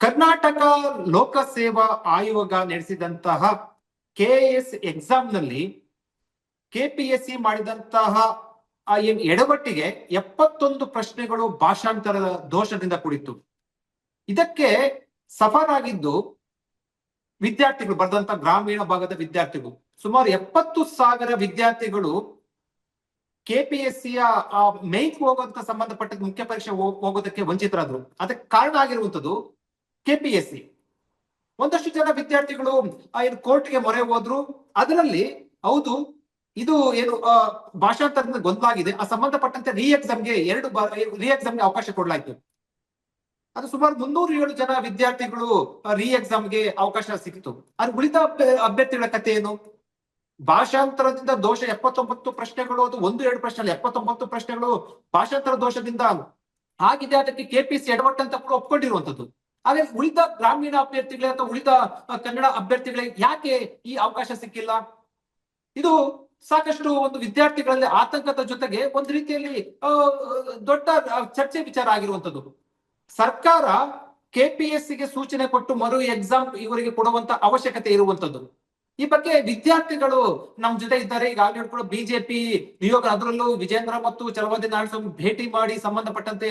ಕರ್ನಾಟಕ ಲೋಕಸೇವಾ ಆಯೋಗ ನಡೆಸಿದಂತಹ ಕೆ ಎಸ್ ಎಕ್ಸಾಮ್ನಲ್ಲಿ ಕೆಪಿಎಸ್ಸಿ ಮಾಡಿದಂತಹ ಏನ್ ಎಡವಟ್ಟಿಗೆ ಎಪ್ಪತ್ತೊಂದು ಪ್ರಶ್ನೆಗಳು ಭಾಷಾಂತರದ ದೋಷದಿಂದ ಕೂಡಿತ್ತು. ಇದಕ್ಕೆ ಸಫರಾಗಿದ್ದು ವಿದ್ಯಾರ್ಥಿಗಳು, ಬರೆದಂತ ಗ್ರಾಮೀಣ ಭಾಗದ ವಿದ್ಯಾರ್ಥಿಗಳು. ಸುಮಾರು ಎಪ್ಪತ್ತು ಸಾವಿರ ವಿದ್ಯಾರ್ಥಿಗಳು ಕೆಪಿಎಸ್ಸಿಯ ಮೇಕ್ ಹೋಗೋದಕ್ಕೆ ಸಂಬಂಧಪಟ್ಟ ಮುಖ್ಯ ಪರೀಕ್ಷೆ ಹೋಗ್- ಹೋಗೋದಕ್ಕೆ ವಂಚಿತರಾದ್ರು. ಅದಕ್ಕೆ ಕಾರಣ ಆಗಿರುವಂತದ್ದು ಕೆಪಿಎಸ್ಸಿ ಒಂದಷ್ಟು ಜನ ವಿದ್ಯಾರ್ಥಿಗಳು, ಆ ಏನು ಕೋರ್ಟ್ಗೆ ಮೊರೆ ಹೋದ್ರು. ಅದರಲ್ಲಿ, ಹೌದು, ಇದು ಏನು ಭಾಷಾಂತರದಿಂದ ಗೊಂದಲ ಆಗಿದೆ. ಆ ಸಂಬಂಧಪಟ್ಟಂತೆ ರೀ ಎಕ್ಸಾಮ್ಗೆ ಎರಡು ರೀ ಎಕ್ಸಾಮ್ಗೆ ಅವಕಾಶ ಕೊಡಲಾಯಿತು. ಅದು ಸುಮಾರು ಮುನ್ನೂರು ಏಳು ಜನ ವಿದ್ಯಾರ್ಥಿಗಳು ರೀ ಎಕ್ಸಾಮ್ಗೆ ಅವಕಾಶ ಸಿಕ್ತು. ಅದು ಉಳಿದ ಅಭ್ಯ- ಅಭ್ಯರ್ಥಿಗಳ ಕಥೆ ಏನು? ಭಾಷಾಂತರದಿಂದ ದೋಷ ಎಪ್ಪತ್ತೊಂಬತ್ತು ಪ್ರಶ್ನೆಗಳು, ಅದು ಒಂದು, ಎರಡು ಪ್ರಶ್ನೆ ಎಪ್ಪತ್ತೊಂಬತ್ತು ಪ್ರಶ್ನೆಗಳು ಭಾಷಾಂತರ ದೋಷದಿಂದ ಆಗಿದೆ ಅದಕ್ಕೆ ಕೆಪಿಸಿ ಎಡವಟ್ಟು ಅಂತ ಕೂಡ ಒಪ್ಕೊಂಡಿರುವಂತದ್ದು ಆದ್ರೆ ಉಳಿದ ಗ್ರಾಮೀಣ ಅಭ್ಯರ್ಥಿಗಳಿಗೆ ಅಥವಾ ಉಳಿದ ಕನ್ನಡ ಅಭ್ಯರ್ಥಿಗಳಿಗೆ ಯಾಕೆ ಈ ಅವಕಾಶ ಸಿಕ್ಕಿಲ್ಲ? ಇದು ಸಾಕಷ್ಟು ಒಂದು ವಿದ್ಯಾರ್ಥಿಗಳಲ್ಲಿ ಆತಂಕದ ಜೊತೆಗೆ ಒಂದು ರೀತಿಯಲ್ಲಿ ದೊಡ್ಡ ಚರ್ಚೆ ವಿಚಾರ ಆಗಿರುವಂತದ್ದು ಸರ್ಕಾರ ಕೆಪಿಎಸ್ಸಿಗೆ ಸೂಚನೆ ಕೊಟ್ಟು ಮರು ಎಕ್ಸಾಮ್ ಇವರಿಗೆ ಕೊಡುವಂತ ಅವಶ್ಯಕತೆ ಇರುವಂತದ್ದು ಈ ಬಗ್ಗೆ ವಿದ್ಯಾರ್ಥಿಗಳು ನಮ್ ಜೊತೆ ಇದ್ದಾರೆ. ಈಗಾಗಲೇ ಕೂಡ ಬಿಜೆಪಿ ನಿಯೋಗ ಅದರಲ್ಲೂ ವಿಜೇಂದ್ರ ಮತ್ತು ಚಲವಾದಿ ನಾರಾಯಣಸ್ವಾಮಿ ಭೇಟಿ ಮಾಡಿ ಸಂಬಂಧಪಟ್ಟಂತೆ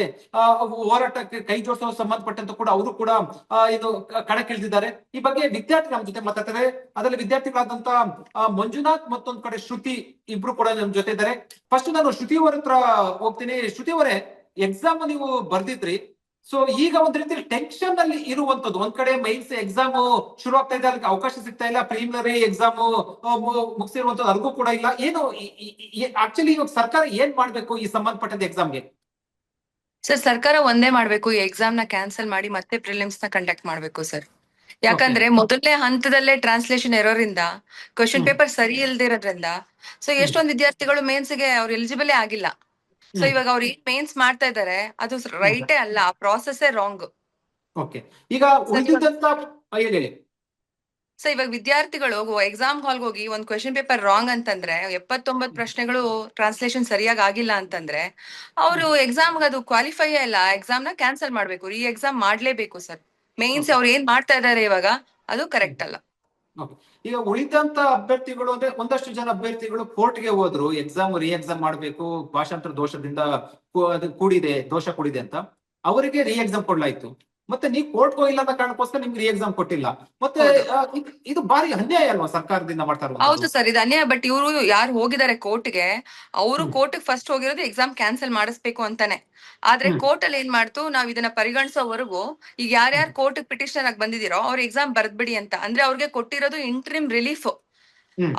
ಹೋರಾಟಕ್ಕೆ ಕೈ ಜೋಡಿಸೋ ಸಂಬಂಧಪಟ್ಟಂತೆ ಕೂಡ ಅವರು ಕೂಡ ಇದು ಕಣಕ್ಕಿಳಿದಿದ್ದಾರೆ. ಈ ಬಗ್ಗೆ ವಿದ್ಯಾರ್ಥಿ ನಮ್ಮ ಜೊತೆ ಮಾತಾಡ್ತಾರೆ ಅದರಲ್ಲಿ ವಿದ್ಯಾರ್ಥಿಗಳಾದಂತ ಮಂಜುನಾಥ್ ಮತ್ತೊಂದ್ ಕಡೆ ಶ್ರುತಿ ಇಬ್ರು ಕೂಡ ನಮ್ ಜೊತೆ ಇದ್ದಾರೆ. ಫಸ್ಟ್ ನಾನು ಶ್ರುತಿ ಅವರ ಹತ್ರ ಹೋಗ್ತೀನಿ. ಶ್ರುತಿ ಅವರೇ ಎಕ್ಸಾಮ್ ನೀವು ಬರ್ದಿದ್ರಿ. ಸೊ ಈಗ ಒಂದ್ ರೀತಿ ಟೆನ್ಷನ್ ಅಲ್ಲಿ ಇರುವಂತದ್ದು. ಒಂದ್ ಕಡೆ ಮೈನ್ಸ್ ಎಕ್ಸಾಮ್ ಶುರು ಆಗ್ತಾ ಇದೆ ಅದಕ್ಕೆ ಅವಕಾಶ ಸಿಗ್ತಾ ಇಲ್ಲ. ಪ್ರಿಲಿಮಿನರಿ ಎಕ್ಸಾಮ್ ಮುಗಿಸಿರುವಂತದ್ದು ಅದಕ್ಕೂ ಕೂಡ ಇಲ್ಲ. ಏನು ಆಕ್ಚುಲಿ ಇವಾಗ ಸರ್ಕಾರ ಏನ್ ಮಾಡ್ಬೇಕು ಈ ಸಂಬಂಧಪಟ್ಟಂತ ಎಕ್ಸಾಮ್ಗೆ ಸರ್ ಸರ್ಕಾರ ಒಂದೇ ಮಾಡ್ಬೇಕು. ಈ ಎಕ್ಸಾಮ್ನ ಕ್ಯಾನ್ಸಲ್ ಮಾಡಿ ಮತ್ತೆ ಪ್ರಿಲಿಮ್ಸ್ನ ಕಂಡಕ್ಟ್ ಮಾಡ್ಬೇಕು ಸರ್ ಯಾಕಂದ್ರೆ ಮೊದಲನೇ ಹಂತದಲ್ಲೇ ಟ್ರಾನ್ಸ್ಲೇಷನ್ ಎರರ್ ಇಂದ ಕ್ವಶನ್ ಪೇಪರ್ ಸರಿ ಇಲ್ದಿರೋದ್ರಿಂದ ಸೊ ಎಷ್ಟೊಂದು ವಿದ್ಯಾರ್ಥಿಗಳು ಮೇನ್ಸ್ಗೆ ಅವ್ರು ಎಲಿಜಿಬಲ್ ಆಗಿಲ್ಲ. ಸೊ. ಇವಾಗ ಅವ್ರು ಏನ್ ಮೇನ್ಸ್ ಮಾಡ್ತಾ ಇದಾರೆ ಅದು ರೈಟೇ ಅಲ್ಲ ಆ ಪ್ರಾಸೆಸ್ ರಾಂಗ್ ಓಕೆ ಈಗ ಉಳಿದಿದ್ದಂತ ಆ, ಹೇಳಿ ಹೇಳಿ. ಸೊ ಇವಾಗ ವಿದ್ಯಾರ್ಥಿಗಳು ಎಕ್ಸಾಮ್ ಹಾಲ್ಗೆ ಹೋಗಿ ಒಂದ್ ಕ್ವೆಶನ್ ಪೇಪರ್ ರಾಂಗ್ ಅಂತಂದ್ರೆ ಎಪ್ಪತ್ತೊಂಬತ್ತು ಪ್ರಶ್ನೆಗಳು ಟ್ರಾನ್ಸ್ಲೇಷನ್ ಸರಿಯಾಗಿ ಆಗಿಲ್ಲ ಅಂತಂದ್ರೆ ಅವರು ಎಕ್ಸಾಮ್ ಅದು ಕ್ವಾಲಿಫೈ ಇಲ್ಲ ಎಕ್ಸಾಮ್ನ ಕ್ಯಾನ್ಸಲ್ ಮಾಡ್ಬೇಕು ಈ ಎಕ್ಸಾಮ್ ಮಾಡ್ಲೇಬೇಕು ಸರ್ ಮೇನ್ಸ್ ಅವ್ರು ಏನ್ ಮಾಡ್ತಾ ಇದಾರೆ ಇವಾಗ ಅದು ಕರೆಕ್ಟ್ ಅಲ್ಲ. ಈಗ ಉಳಿದಂತ ಅಭ್ಯರ್ಥಿಗಳು ಅಂದ್ರೆ ಒಂದಷ್ಟು ಜನ ಅಭ್ಯರ್ಥಿಗಳು ಕೋರ್ಟ್ಗೆ ಹೋದ್ರು ಎಕ್ಸಾಮ್ ರೀ ಎಕ್ಸಾಮ್ ಮಾಡ್ಬೇಕು ಭಾಷಾಂತರ ದೋಷದಿಂದ ಕೂಡಿದೆ ದೋಷ ಕೂಡಿದೆ ಅಂತ. ಅವರಿಗೆ ರೀ ಎಕ್ಸಾಮ್ ಕೊಡ್ಲಾಯ್ತು. ಮತ್ತೆ ನೀವು ಕೋರ್ಟ್ ಹೋಗಿಲ್ಲ ಅಂತ ಕಾರಣಕ್ಕೋಸ್ಕರ ನಿಮ್ಗೆ ರೀ ಎಕ್ಸಾಮ್ ಕೊಟ್ಟಿಲ್ಲ. ಮತ್ತೆ ಇದ್- ಬಾರಿ ಅನ್ಯಾಯ ಅಲ್ವಾ ಸರ್ಕಾರದಿಂದ ಮಾಡ್ತಾ ಹೌದು ಸರ್ ಇದು ಅನ್ಯಾಯ. ಬಟ್ ಇವರು ಯಾರು ಹೋಗಿದ್ದಾರೆ ಕೋರ್ಟ್ಗೆ ಅವರು ಕೋರ್ಟ್ಗೆ ಕೋರ್ಟ್ ಫಸ್ಟ್ ಹೋಗಿರೋದು ಎಕ್ಸಾಮ್ ಕ್ಯಾನ್ಸಲ್ ಮಾಡಿಸ್ಬೇಕು ಅಂತಾನೆ. ಆದ್ರೆ. ಕೋರ್ಟ್ ಅಲ್ಲಿ ಏನ್ ಮಾಡ್ತು ನಾವ್ ಇದನ್ನ ಪರಿಗಣಿಸೋವರೆಗೂ ಈಗ ಯಾರ್ಯಾರು ಕೋರ್ಟ್ ಪಿಟಿಷನ್ ಆಗಿ ಬಂದಿದಿರೋ ಅವ್ರ ಎಕ್ಸಾಮ್ ಬರ್ದ್ಬಿಡಿ ಅಂತ. ಅಂದ್ರೆ ಅವ್ರಿಗೆ ಕೊಟ್ಟಿರೋದು ಇಂಟ್ರಿಮ್ ರಿಲೀಫ್.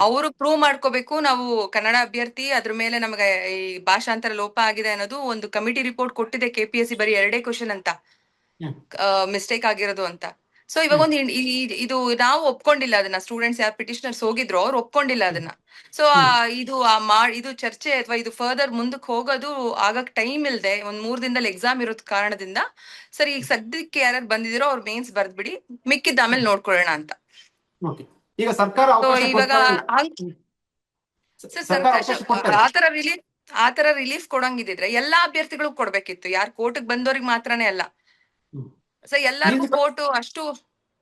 ಅವರು ಪ್ರೂವ್ ಮಾಡ್ಕೋಬೇಕು ನಾವು ಕನ್ನಡ ಅಭ್ಯರ್ಥಿ ಅದ್ರ ಮೇಲೆ ನಮಗೆ ಈ ಭಾಷಾಂತರ ಲೋಪ ಆಗಿದೆ ಅನ್ನೋದು ಒಂದು ಕಮಿಟಿ ರಿಪೋರ್ಟ್ ಕೊಟ್ಟಿದೆ ಕೆಪಿಎಸ್ಸಿ ಬರೀ ಎರಡೇ ಕ್ವಶನ್ ಅಂತ. ಮಿಸ್ಟೇಕ್ ಆಗಿರೋದು ಅಂತ. ಸೊ ಇವಾಗ ಒಂದು ಇದು ನಾವು ಒಪ್ಕೊಂಡಿಲ್ಲ ಅದನ್ನ. ಸ್ಟೂಡೆಂಟ್ಸ್ ಯಾರು ಪಿಟಿಷನರ್ಸ್ ಹೋಗಿದ್ರು ಅವ್ರು ಒಪ್ಕೊಂಡಿಲ್ಲ ಅದನ್ನ. ಸೊ ಇದು ಆ ಇದು ಚರ್ಚೆ ಅಥವಾ ಇದು ಫರ್ದರ್ ಮುಂದಕ್ಕೆ ಹೋಗೋದು ಆಗಕ್ ಟೈಮ್ ಇಲ್ದೆ ಒಂದ್ ಮೂರ್ ದಿನದಲ್ಲಿ ಎಕ್ಸಾಮ್ ಇರೋದ್ ಕಾರಣದಿಂದ ಸರಿ ಈಗ ಸದ್ಯಕ್ಕೆ ಯಾರ್ಯಾರು ಬಂದಿದಿರೋ ಅವ್ರ ಮೇನ್ಸ್ ಬರ್ದ್ಬಿಡಿ ಮಿಕ್ಕಿದ್ದ ಆಮೇಲೆ ನೋಡ್ಕೊಳ್ಳೋಣ ಅಂತ. ಈಗ ಸರ್ಕಾರ ಇವಾಗ ಆತರ ರಿಲೀಫ್ ಆತರ ರಿಲೀಫ್ ಕೊಡಂಗಿದ್ರೆ ಎಲ್ಲಾ ಅಭ್ಯರ್ಥಿಗಳು ಕೊಡ್ಬೇಕಿತ್ತು. ಯಾರು ಕೋರ್ಟ್ ಬಂದವ್ರಿಗೆ ಮಾತ್ರನೇ ಅಲ್ಲ. ಹ್ಮ್. ಸೊ ಎಲ್ಲರಿಗೂ ಕೋರ್ಟ್ ಅಷ್ಟು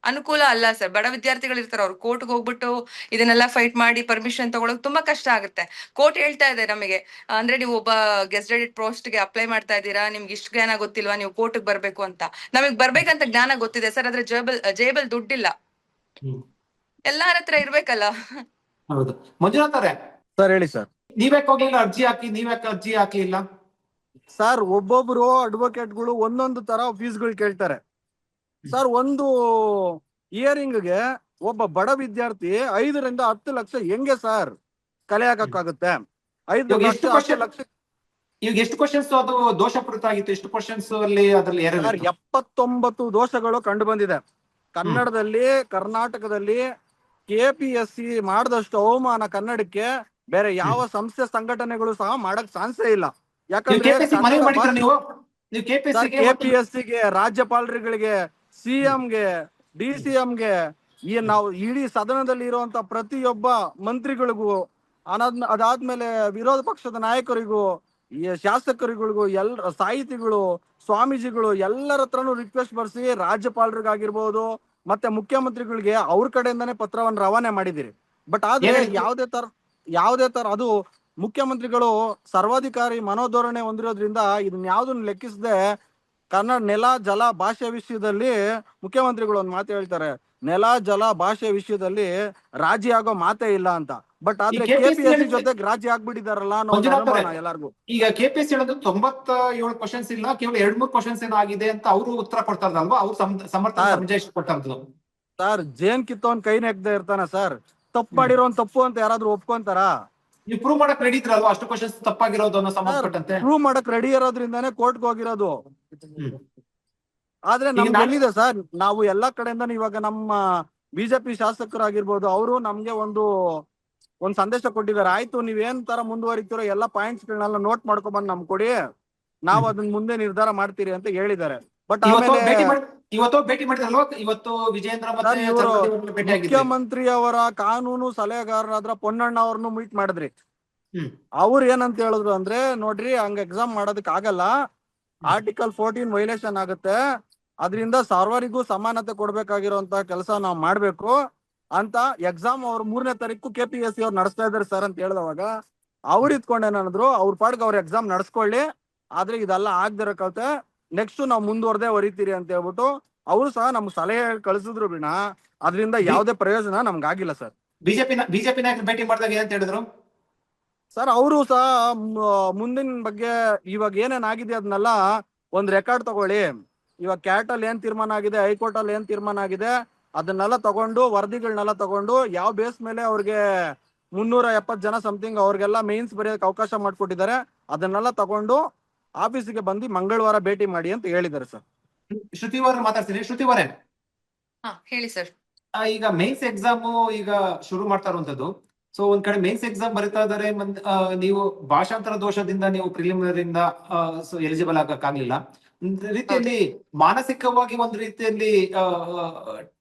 ಅನುಕೂಲ ಅಲ್ಲ ಸರ್. ಬಡ ವಿದ್ಯಾರ್ಥಿಗಳು ಇರ್ತಾರೆ ಅವ್ರು ಕೋರ್ಟ್ಗೆ ಹೋಗ್ಬಿಟ್ಟು ಇದನ್ನೆಲ್ಲ ಫೈಟ್ ಮಾಡಿ ಪರ್ಮಿಷನ್ ತಗೊಳಕ್ ತುಂಬಾ ಕಷ್ಟ ಆಗುತ್ತೆ. ಕೋರ್ಟ್ ಹೇಳ್ತಾ ಇದೆ ನಮಗೆ ಅಂದ್ರೆ ನೀವು ಒಬ್ಬ ಗೆಸ್ಟೆಡ್ ಪೋಸ್ಟ್ಗೆ ಅಪ್ಲೈ ಮಾಡ್ತಾ ಇದ್ದೀರಾ ನಿಮ್ಗೆ ಇಷ್ಟು ಜ್ಞಾನ ಗೊತ್ತಿಲ್ವಾ ನೀವು ಕೋರ್ಟ್ಗೆ ಬರ್ಬೇಕು ಅಂತ. ನಮಗ್ ಬರ್ಬೇಕಂತ ಜ್ಞಾನ ಗೊತ್ತಿದೆ ಸರ್ ಅದ್ರ ಜೇಬಲ್ ಜೇಬಲ್ ದುಡ್ಡಿಲ್ಲ. ಎಲ್ಲಾರ ಹತ್ರ ಇರ್ಬೇಕಲ್ಲ. ಹೌದು. ಮಂಜುನಾಥ್ ಅವರೇ. ಸರ್ ಹೇಳಿ ಸರ್. ನೀವ್ಯಾಕೆ ಹೋಗ್ಲಿಲ್ಲ? ಅರ್ಜಿ ಹಾಕಿ ನೀವ್ಯಾಕೆ ಅರ್ಜಿ ಹಾಕ್ಲಿಲ್ಲ? ಸರ್ ಒಬ್ಬೊಬ್ರು ಅಡ್ವೊಕೇಟ್ಗಳು ಒಂದೊಂದು ತರ ಫೀಸ್ಗಳು ಕೇಳ್ತಾರೆ. ಸರ್ ಒಂದು ಇಯರಿಂಗ್ಗೆ ಒಬ್ಬ ಬಡ ವಿದ್ಯಾರ್ಥಿ ಐದರಿಂದ ಹತ್ತು ಲಕ್ಷ ಹೆಂಗೆ ಸರ್ ಕಲೆ ಹಾಕಕ್ಕಾಗುತ್ತೆ? ಐದು ಲಕ್ಷ ಈಗ ಎಷ್ಟು ಕ್ವಶನ್ಸ್ ಅದು ದೋಷಪೂರಿತ ಆಗಿತ್ತು? ಎಷ್ಟು ಕ್ವಶನ್ಸ್ ಅಲ್ಲಿ ಅದ್ರಲ್ಲಿ ಎಪ್ಪತ್ತೊಂಬತ್ತು ದೋಷಗಳು ಕಂಡು ಬಂದಿದೆ. ಕನ್ನಡದಲ್ಲಿ ಕರ್ನಾಟಕದಲ್ಲಿ ಕೆ ಪಿ ಎಸ್ ಸಿ ಮಾಡಿದಷ್ಟು ಅವಮಾನ ಕನ್ನಡಕ್ಕೆ ಬೇರೆ ಯಾವ ಸಂಸ್ಥೆ ಸಂಘಟನೆಗಳು ಸಹ ಮಾಡಕ್ ಚಾನ್ಸೇ ಇಲ್ಲ. ಯಾಕಂದ್ರೆ ಕೆಪಿಎಸ್ಸಿ ಕೆಪಿಎಸ್ಸಿಗೆ ರಾಜ್ಯಪಾಲರುಗಳಿಗೆ ಸಿಎಂಗೆ ಡಿ ಸಿ ಗೆ ಈ ನಾವು ಇಡೀ ಸದನದಲ್ಲಿ ಇರುವಂತ ಪ್ರತಿಯೊಬ್ಬ ಮಂತ್ರಿಗಳಿಗೂ ಅನಾದ್ ಅದಾದ್ಮೇಲೆ ವಿರೋಧ ಪಕ್ಷದ ನಾಯಕರಿಗೂ ಈ ಶಾಸಕರುಗಳಿಗೂ ಎಲ್ ಸಾಹಿತಿಗಳು ಸ್ವಾಮೀಜಿಗಳು ಎಲ್ಲರ ಹತ್ರನು ರಿಕ್ವೆಸ್ಟ್ ಬರ್ಸಿ ರಾಜ್ಯಪಾಲರಿಗಾಗಿರ್ಬೋದು ಮತ್ತೆ ಮುಖ್ಯಮಂತ್ರಿಗಳಿಗೆ ಅವ್ರ ಕಡೆಯಿಂದಾನೇ ಪತ್ರವನ್ನು ರವಾನೆ ಮಾಡಿದಿರಿ ಬಟ್ ಆದ್ರೆ ಯಾವುದೇ ತರ ಯಾವುದೇ ತರ ಅದು ಮುಖ್ಯಮಂತ್ರಿಗಳು ಸರ್ವಾಧಿಕಾರಿ ಮನೋಧೋರಣೆ ಹೊಂದಿರೋದ್ರಿಂದ ಇದನ್ನ ಯಾವ್ದನ್ನ ಲೆಕ್ಕಿಸದೆ ಕನ್ನಡ ನೆಲ ಜಲ ಭಾಷೆ ವಿಷಯದಲ್ಲಿ ಮುಖ್ಯಮಂತ್ರಿಗಳು ಒಂದು ಮಾತು ಹೇಳ್ತಾರೆ. ನೆಲ ಜಲ ಭಾಷೆ ವಿಷಯದಲ್ಲಿ ರಾಜಿ ಆಗೋ ಮಾತೇ ಇಲ್ಲ ಅಂತ. ಬಟ್ ಆದ್ರೆ ಕೆಪಿಎಸ್ಸಿ ಜೊತೆಗೆ ರಾಜಿ ಆಗ್ಬಿಟ್ಟಿದಾರಲ್ಲ ಎಲ್ಲಾರ್ಗು. ಈಗ ಕೆಪಿಎಸ್ಸಿ ಹೇಳೋದು ತೊಂಬತ್ತ ಏಳು ಕ್ವಶನ್ಸ್ ಇಲ್ಲ ಕೇವಲ ಎರಡ್ ಮೂರು ಕ್ವಶನ್ಸ್ ಏನೋ ಆಗಿದೆ ಅಂತ ಅವರು ಉತ್ತರ ಕೊಡ್ತಾ ಇದ್ದಲ್ವಾ ಅವ್ರು ಸಮರ್ಥ ಸಮರ್ಥನೆ. ಕೊಡ್ತಾ ಸರ್ ಜೇನ್ ಕಿತ್ತವನ್ ಕೈ ನೆಗ್ದೇ ಇರ್ತಾನ ಸರ್. ತಪ್ಪು ಮಾಡಿರೋ ತಪ್ಪು ಅಂತ ಯಾರಾದ್ರೂ ಒಪ್ಕೊಂತಾರ? ನೀವು ಪ್ರೂವ್ ಮಾಡಕ್ ರೆಡಿ ಇದ್ರಲ್ವಾ? ಅಷ್ಟು ಕ್ವಶನ್ಸ್ ತಪ್ಪಾಗಿರೋದು ಅನ್ನೋ ಸಂಬಂಧಪಟ್ಟಂತೆ. ಪ್ರೂವ್ ಮಾಡಕ್ ರೆಡಿ ಇರೋದ್ರಿಂದಾನೇ ಕೋರ್ಟ್ಗೆ ಹೋಗಿರೋದು. ಆದ್ರೆ ನಮ್ಗೆ ಎಲ್ಲಿದೆ ಸರ್ ನಾವು ಎಲ್ಲಾ ಕಡೆಯಿಂದ ಇವಾಗ ನಮ್ಮ ಬಿಜೆಪಿ ಶಾಸಕರಾಗಿರ್ಬೋದು ಅವರು ನಮ್ಗೆ ಒಂದು ಒಂದ್ ಸಂದೇಶ ಕೊಟ್ಟಿದ್ದಾರೆ. ಆಯ್ತು ನೀವೇನ್ ತರ ಮುಂದುವರಿತೀರೋ ಎಲ್ಲಾ ಪಾಯಿಂಟ್ಸ್ ಗಳನ್ನೆಲ್ಲ ನೋಟ್ ಮಾಡ್ಕೊಂಡ್ಬಂದ್ ನಮ್ ಕೊಡಿ. ನಾವ್. ಅದನ್ನ ಮುಂದೆ ನಿರ್ಧಾರ ಮಾಡ್ತೀರಿ ಅಂತ ಹೇಳಿದ್ದಾರೆ. ಬಟ್ ಇವತ್ತು ಭೇಟಿ ಮಾಡಿ ಇವತ್ತು ಭೇಟಿ ಮಾಡಿದ್ರಲ್ವಾ? ಇವತ್ತು ವಿಜೇಂದ್ರ ಮತ್ತೆ ಮುಖ್ಯಮಂತ್ರಿ ಅವರ ಕಾನೂನು ಸಲಹೆಗಾರರಾದ್ರ ಪೊನ್ನಣ್ಣ ಅವ್ರನ್ನು ಮೀಟ್ ಮಾಡಿದ್ರಿ. ಅವ್ರ ಏನಂತ ಹೇಳಿದ್ರು ಅಂದ್ರೆ ನೋಡ್ರಿ ಹಂಗ ಎಕ್ಸಾಮ್ ಮಾಡೋದಕ್ ಆಗಲ್ಲ. ಆರ್ಟಿಕಲ್ ಫೋರ್ಟೀನ್ ವೈಲೇಷನ್ ಆಗುತ್ತೆ. ಅದರಿಂದ ಸರ್ವರಿಗೂ ಸಮಾನತೆ ಕೊಡ್ಬೇಕಾಗಿರುವಂತ ಕೆಲಸ ನಾವ್ ಮಾಡ್ಬೇಕು. ಅಂತ ಎಕ್ಸಾಮ್ ಅವ್ರ ಮೂರನೇ ತಾರೀಕು ಕೆ ಪಿ ಎಸ್ ಸಿ ಅವ್ರು ನಡೆಸ್ತಾ ಇದಾರೆ ಸರ್ ಅಂತ ಹೇಳಿದವಾಗ ಅವ್ರು ಇತ್ಕೊಂಡೇನಂದ್ರು ಅವ್ರ ಪಾಡ್ಗೆ ಅವ್ರ ಎಕ್ಸಾಮ್ ನಡ್ಸ್ಕೊಳ್ಳಿ. ಆದ್ರೆ ಇದೆಲ್ಲ ಆಗ್ದಿರಕತ್ತೆ ಕತೆ ನೆಕ್ಸ್ಟ್ ನಾವು ಮುಂದುವರೆದೇ ಹೊರಿತೀರಿ ಅಂತ ಹೇಳ್ಬಿಟ್ಟು ಅವರು ಸಹ ನಮ್ಗೆ ಸಲಹೆ ಕಳಿಸಿದ್ರು ಬಿಣ ಅದರಿಂದ ಯಾವುದೇ ಪ್ರಯೋಜನ ನಮ್ಗಾಗಿಲ್ಲ ಸರ್. ಬಿಜೆಪಿ ಬಿಜೆಪಿ ನಾಯಕರು ಭೇಟಿ ಮಾಡಿದಾಗ ಏನಂತ ಹೇಳಿದ್ರು? ಸರ್ ಅವರು ಸಹ ಮುಂದಿನ ಬಗ್ಗೆ ಇವಾಗ ಏನೇನ್ ಆಗಿದೆ ಅದನ್ನೆಲ್ಲ ಒಂದ್ ರೆಕಾರ್ಡ್ ತಗೊಳ್ಳಿ. ಇವಾಗ ಕ್ಯಾಟ್ ಅಲ್ಲಿ ಏನ್ ತೀರ್ಮಾನ ಆಗಿದೆ ಹೈಕೋರ್ಟ್ ಅಲ್ಲಿ ಏನ್ ತೀರ್ಮಾನ ಆಗಿದೆ ಅದನ್ನೆಲ್ಲ ತಗೊಂಡು ವರದಿಗಳನ್ನೆಲ್ಲ ತಗೊಂಡು ಯಾವ ಬೇಸ್ ಮೇಲೆ ಅವ್ರಿಗೆ ಮುನ್ನೂರ ಎಪ್ಪತ್ ಜನ ಸಮಥಿಂಗ್ ಅವ್ರಿಗೆಲ್ಲ ಮೇನ್ಸ್ ಬರೆಯೋಕೆ ಅವಕಾಶ ಮಾಡ್ಕೊಟ್ಟಿದ್ದಾರೆ ಅದನ್ನೆಲ್ಲ ತಗೊಂಡು ಆಫೀಸಿಗೆ ಬಂದು ಮಂಗಳವಾರ ಭೇಟಿ ಮಾಡಿ ಅಂತ ಹೇಳಿದ್ದಾರೆ ಸರ್. ಶ್ರುತಿವರ್ ಮಾತಾಡ್ತೀನಿ. ಶ್ರುತಿ ಅವರೇ. ಹಾ ಹೇಳಿ ಸರ್. ಆ, ಈಗ ಮೇನ್ಸ್ ಎಕ್ಸಾಮ್ ಈಗ ಶುರು ಮಾಡ್ತಾ ಇರುವಂತದ್ದು ಸೊ ಒಂದ್ ಕಡೆ ಮೇನ್ಸ್ ಎಕ್ಸಾಮ್ ಬರೀತಾ ಇದ್ದಾರೆ. ಆ, ನೀವು ಭಾಷಾಂತರ ದೋಷದಿಂದ ನೀವು ಪ್ರಿಲಿಮಿನರಿಂದ ಎಲಿಜಿಬಲ್ ಆಗಕ್ಕಾಗ್ಲಿಲ್ಲ. ರೀತಿಯಲ್ಲಿ ಮಾನಸಿಕವಾಗಿ ಒಂದ್ ರೀತಿಯಲ್ಲಿ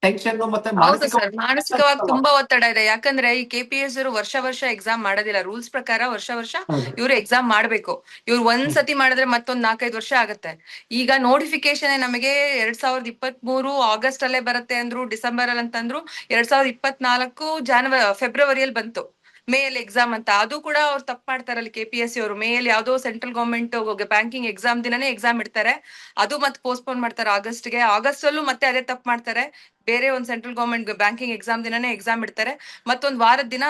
ಟೆನ್ಷನ್ ಮತ್ತೆ ಮಾನಸಿಕವಾಗಿ ತುಂಬಾ ಒತ್ತಡ ಇದೆ. ಯಾಕಂದ್ರೆ ಈ ಕೆ ಪಿ ಎಸ್ ಅವರು ವರ್ಷ ವರ್ಷ ಎಕ್ಸಾಮ್ ಮಾಡೋದಿಲ್ಲ. ರೂಲ್ಸ್ ಪ್ರಕಾರ ವರ್ಷ ವರ್ಷ ಇವ್ರು ಎಕ್ಸಾಮ್ ಮಾಡ್ಬೇಕು. ಇವ್ರು ಒಂದ್ ಸತಿ ಮಾಡಿದ್ರೆ ಮತ್ತೊಂದ್ ನಾಲ್ಕೈದು ವರ್ಷ ಆಗತ್ತೆ. ಈಗ ನೋಟಿಫಿಕೇಶನ್ ನಮಗೆ ಎರಡ್ ಸಾವಿರದ ಇಪ್ಪತ್ತ್ ಮೂರು ಆಗಸ್ಟ್ ಅಲ್ಲೇ ಬರುತ್ತೆ ಅಂದ್ರು ಡಿಸೆಂಬರ್ ಅಲ್ಲಿ ಅಂತಂದ್ರು ಎರಡ್ ಸಾವಿರದ ಇಪ್ಪತ್ನಾಲ್ಕು ಜಾನ್ವರಿ ಫೆಬ್ರವರಿಯಲ್ಲಿ ಬಂತು. ಮೇ ಅಲ್ಲಿ ಎಕ್ಸಾಮ್ ಅಂತ. ಅದು ಕೂಡ ಅವ್ರು ತಪ್ಪು ಅಲ್ಲಿ ಕೆ ಪಿ ಎಸ್ ಸಿ ಅವರು. ಮೇಲ್ ಯಾವುದೋ ಸೆಂಟ್ರಲ್ ಗವರ್ಮೆಂಟ್ ಬ್ಯಾಂಕಿಂಗ್ ಎಕ್ಸಾಮ್ ದಿನನೇ ಎಕ್ಸಾಮ್ ಇಡ್ತಾರೆ. ಅದು ಮತ್ತೆ ಪೋಸ್ಟ್ಪೋನ್ ಮಾಡ್ತಾರೆ ಆಗಸ್ಟ್ಗೆ. ಆಗಸ್ಟ್ ಅಲ್ಲೂ ಮತ್ತೆ ಅದೇ ತಪ್ಪು ಮಾಡ್ತಾರೆ. ಬೇರೆ ಒಂದು ಸೆಂಟ್ರಲ್ ಗವರ್ಮೆಂಟ್ ಬ್ಯಾಂಕಿಂಗ್ ಎಕ್ಸಾಮ್ ದಿನನೇ ಎಕ್ಸಾಮ್ ಇಡ್ತಾರೆ. ಮತ್ತೊಂದು ವಾರದ ದಿನ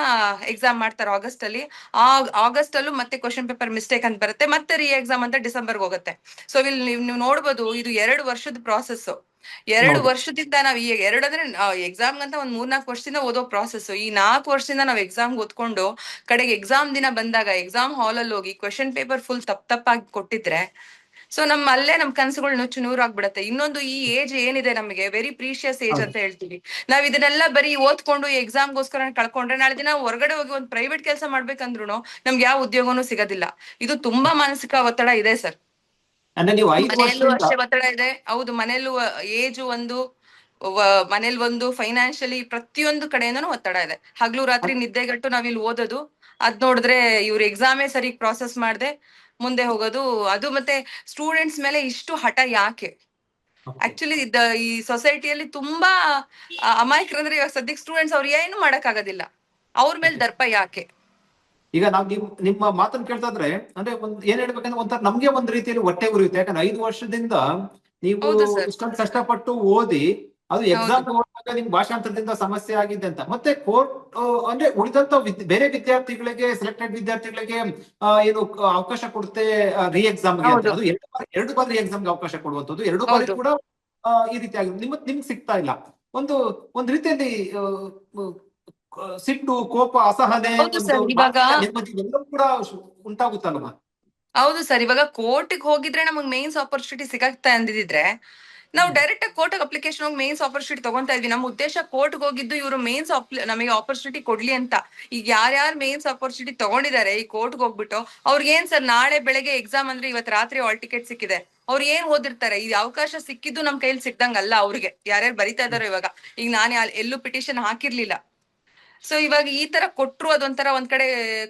ಎಕ್ಸಾಮ್ ಮಾಡ್ತಾರೆ ಆಗಸ್ಟ್ ಅಲ್ಲಿ ಆ ಆಗಸ್ಟ್ ಅಲ್ಲೂ ಮತ್ತೆ ಕ್ವಶನ್ ಪೇಪರ್ ಮಿಸ್ಟೇಕ್ ಅಂತ ಬರುತ್ತೆ. ಮತ್ತೆ ರೀ ಎಕ್ಸಾಮ್ ಅಂತ ಡಿಸೆಂಬರ್ಗೆ ಹೋಗುತ್ತೆ. ಸೊ ಇಲ್ಲಿ ನೀವು ನೋಡ್ಬೋದು, ಇದು ಎರಡು ವರ್ಷದ ಪ್ರಾಸೆಸ್ ಎರಡು ವರ್ಷದಿಂದ ನಾವ್ ಈ ಎರಡು ಅಂದ್ರೆ ಎಕ್ಸಾಮ್ ಅಂತ ಒಂದ್ ಮೂರ್ನಾಲ್ಕು ವರ್ಷದಿಂದ ಓದೋ ಪ್ರಾಸೆಸ್ ಈ ನಾಲ್ಕು ವರ್ಷದಿಂದ ನಾವ್ ಎಕ್ಸಾಮ್ ಓದ್ಕೊಂಡು ಕಡೆಗೆ ಎಕ್ಸಾಮ್ ದಿನ ಬಂದಾಗ ಎಕ್ಸಾಮ್ ಹಾಲ್ ಅಲ್ಲಿ ಹೋಗಿ ಕ್ವೆಶನ್ ಪೇಪರ್ ಫುಲ್ ತಪ್ಪ ತಪ್ಪಾಗಿ ಕೊಟ್ಟಿದ್ರೆ ಸೊ ನಮ್ ಅಲ್ಲೇ ನಮ್ ಕನ್ಸುಗಳು ನುಚ್ಚು ನೂರ್ ಆಗ್ಬಿಡತ್ತೆ ಇನ್ನೊಂದು ಈ ಏಜ್ ಏನಿದೆ ನಮಗೆ? ವೆರಿ ಪ್ರೀಶಿಯಸ್ ಏಜ್ ಅಂತ ಹೇಳ್ತೀವಿ. ನಾವ್ ಇದನ್ನೆಲ್ಲ ಬರೀ ಓದ್ಕೊಂಡು ಎಕ್ಸಾಮ್ಗೋಸ್ಕರ ಕಳ್ಕೊಂಡ್ರೆ ನಾಳೆ ದಿನ ಹೊರಗಡೆ ಹೋಗಿ ಒಂದ್ ಪ್ರೈವೇಟ್ ಕೆಲಸ ಮಾಡ್ಬೇಕಂದ್ರು ನಮ್ಗೆ ಯಾವ ಉದ್ಯೋಗನೂ ಸಿಗೋದಿಲ್ಲ. ಇದು ತುಂಬಾ ಮಾನಸಿಕ ಒತ್ತಡ ಇದೆ ಸರ್. ಅಂದ್ರೆ ನೀವು ಐದು ಮನೆಯಲ್ಲೂ ವರ್ಷದಿಂದ ಅಷ್ಟೇ ಒತ್ತಡ ಇದೆ. ಹೌದು ಮನೆಯಲ್ಲೂ ಏಜ್ ಒಂದು ಮನೇಲಿ ಒಂದು ಫೈನಾನ್ಷಿಯಲಿ ಪ್ರತಿಯೊಂದು ಕಡೆಯಿಂದನೂ ಒತ್ತಡ ಇದೆ. ಹಗ್ಲು ರಾತ್ರಿ ನಿದ್ದೆಗಟ್ಟು ನಾವ್ ಇಲ್ಲಿ ಓದೋದು. ಅದ್ ನೋಡಿದ್ರೆ ಇವ್ರ ಎಕ್ಸಾಮೇ ಸರಿ ಪ್ರಾಸೆಸ್ ಮಾಡದೆ ಮುಂದೆ ಹೋಗೋದು. ಅದು ಮತ್ತೆ ಸ್ಟೂಡೆಂಟ್ಸ್ ಮೇಲೆ ಇಷ್ಟು ಹಠ ಯಾಕೆ? ಆಕ್ಚುಲಿ ಈ ಸೊಸೈಟಿಯಲ್ಲಿ ತುಂಬಾ ಅಮಾಯಕರಂದ್ರೆ ಇವಾಗ ಸದ್ಯಕ್ಕೆ ಸ್ಟೂಡೆಂಟ್ಸ್ ಅವ್ರು ಏನು ಮಾಡಕ್ ಆಗೋದಿಲ್ಲ ಅವ್ರ ಮೇಲೆ ದರ್ಪ ಯಾಕೆ? ಈಗ ನಾವು ನಿಮ್ ನಿಮ್ಮ ಮಾತನ್ನ ಕೇಳ್ತಾ ಇದ್ರೆ ಅಂದ್ರೆ ಒಂದ್ ಏನ್ ಹೇಳ್ಬೇಕಂದ್ರೆ ಒಂಥರ ನಮ್ಗೆ ಒಂದ್ ರೀತಿಯಲ್ಲಿ ಹೊಟ್ಟೆ ಉರಿಯುತ್ತೆ. ಯಾಕಂದ್ರೆ ಐದು ವರ್ಷದಿಂದ ನೀವು. ಇಷ್ಟೊಂದು ಕಷ್ಟಪಟ್ಟು ಓದಿ ಅದು ಎಕ್ಸಾಮ್ ನೋಡಿದಾಗ ನಿಮ್ ಭಾಷಾಂತರದಿಂದ ಸಮಸ್ಯೆ ಆಗಿದೆ ಅಂತ. ಮತ್ತೆ ಕೋರ್ಟ್ ಅಂದ್ರೆ ಉಳಿದಂತ ಬೇರೆ ವಿದ್ಯಾರ್ಥಿಗಳಿಗೆ ಸೆಲೆಕ್ಟೆಡ್ ವಿದ್ಯಾರ್ಥಿಗಳಿಗೆ ಏನು ಅವಕಾಶ ಕೊಡುತ್ತೆ ರೀ ಎಕ್ಸಾಮ್. ಅದು ಎರಡು ಬಾರಿ ಎರಡು ಬಾರಿ ಎಕ್ಸಾಮ್ ಎಕ್ಸಾಮ್ಗೆ ಅವಕಾಶ ಕೊಡುವಂತದ್ದು ಎರಡು ಬಾರಿ ಕೂಡ ಈ ರೀತಿ ಆಗಿದೆ. ನಿಮ್ ನಿಮ್ಗೆ ಸಿಗ್ತಾ ಇಲ್ಲ. ಒಂದು ಒಂದ್ ರೀತಿಯಲ್ಲಿ ಸಿಟ್ಟು ಕೋಪ ಅಸಹನೆ ಹೌದು ಸರ್, ಒಂದು ಇವಾಗ- ಮಾನಸಿಕ ನೆಮ್ಮದಿ ಎಲ್ಲವೂ ಕೂಡ ಉಂಟಾಗುತ್ತಲ್ವಾ? ಹೌದು ಸರ್ ಇವಾಗ ಕೋರ್ಟ್ಗೆ ಹೋಗಿದ್ರೆ ನಮಗೆ ಮೇನ್ಸ್ ಆಪರ್ಚುನಿಟಿ ಸಿಗತ್ತೆ ಅಂದಿದ್ರೆ ನಾವು ಡೈರೆಕ್ಟ್ ಆಗಿ ಕೋರ್ಟ್ ಅಪ್ಲಿಕೇಶನ್ ಹೋಗಿ ಮೇನ್ಸ್ ಆಪರ್ಚುನಿಟಿ ತಗೊಂತಾ ಇದ್ವಿ. ನಮ್ಮ ಉದ್ದೇಶ ಕೋರ್ಟ್ಗೆ ಹೋಗಿದ್ದು ಇವರು ಮೇನ್ಸ್ ನಮಗೆ ಆಪರ್ಚುನಿಟಿ ಕೊಡ್ಲಿ ಅಂತ. ಈಗ ಯಾರ್ಯಾರು ಮೇನ್ಸ್ ಆಪರ್ಚುನಿಟಿ ತಗೊಂಡಿದ್ದಾರೆ ಈ ಕೋರ್ಟ್ಗೆ ಹೋಗ್ಬಿಟ್ಟು ಅವ್ರಿಗೆ ಏನ್ ಸರ್ ನಾಳೆ ಬೆಳಗ್ಗೆ ಎಕ್ಸಾಮ್ ಅಂದ್ರೆ ಇವತ್ತು ರಾತ್ರಿ ಹಾಲ್ ಟಿಕೆಟ್ ಸಿಕ್ಕಿದೆ. ಅವ್ರು ಏನ್ ಓದಿರ್ತಾರೆ? ಈ ಅವಕಾಶ ಸಿಕ್ಕಿದ್ದು ನಮ್ ಕೈಲಿ ಸಿಕ್ದಂಗಲ್ಲ ಅವ್ರಿಗೆ. ಯಾರ್ಯಾರು ಬರಿತಾ ಇದಾರೋ ಇವಾಗ. ಈಗ ನಾನು ಎಲ್ಲೂ ಪಿಟಿಷನ್ ಹಾಕಿರ್ಲಿಲ್ಲ. ಸೊ ಇವಾಗ ಈ ತರ ಕೊಟ್ರು ಅದೊಂಥರ ಒಂದ್ ಕಡೆ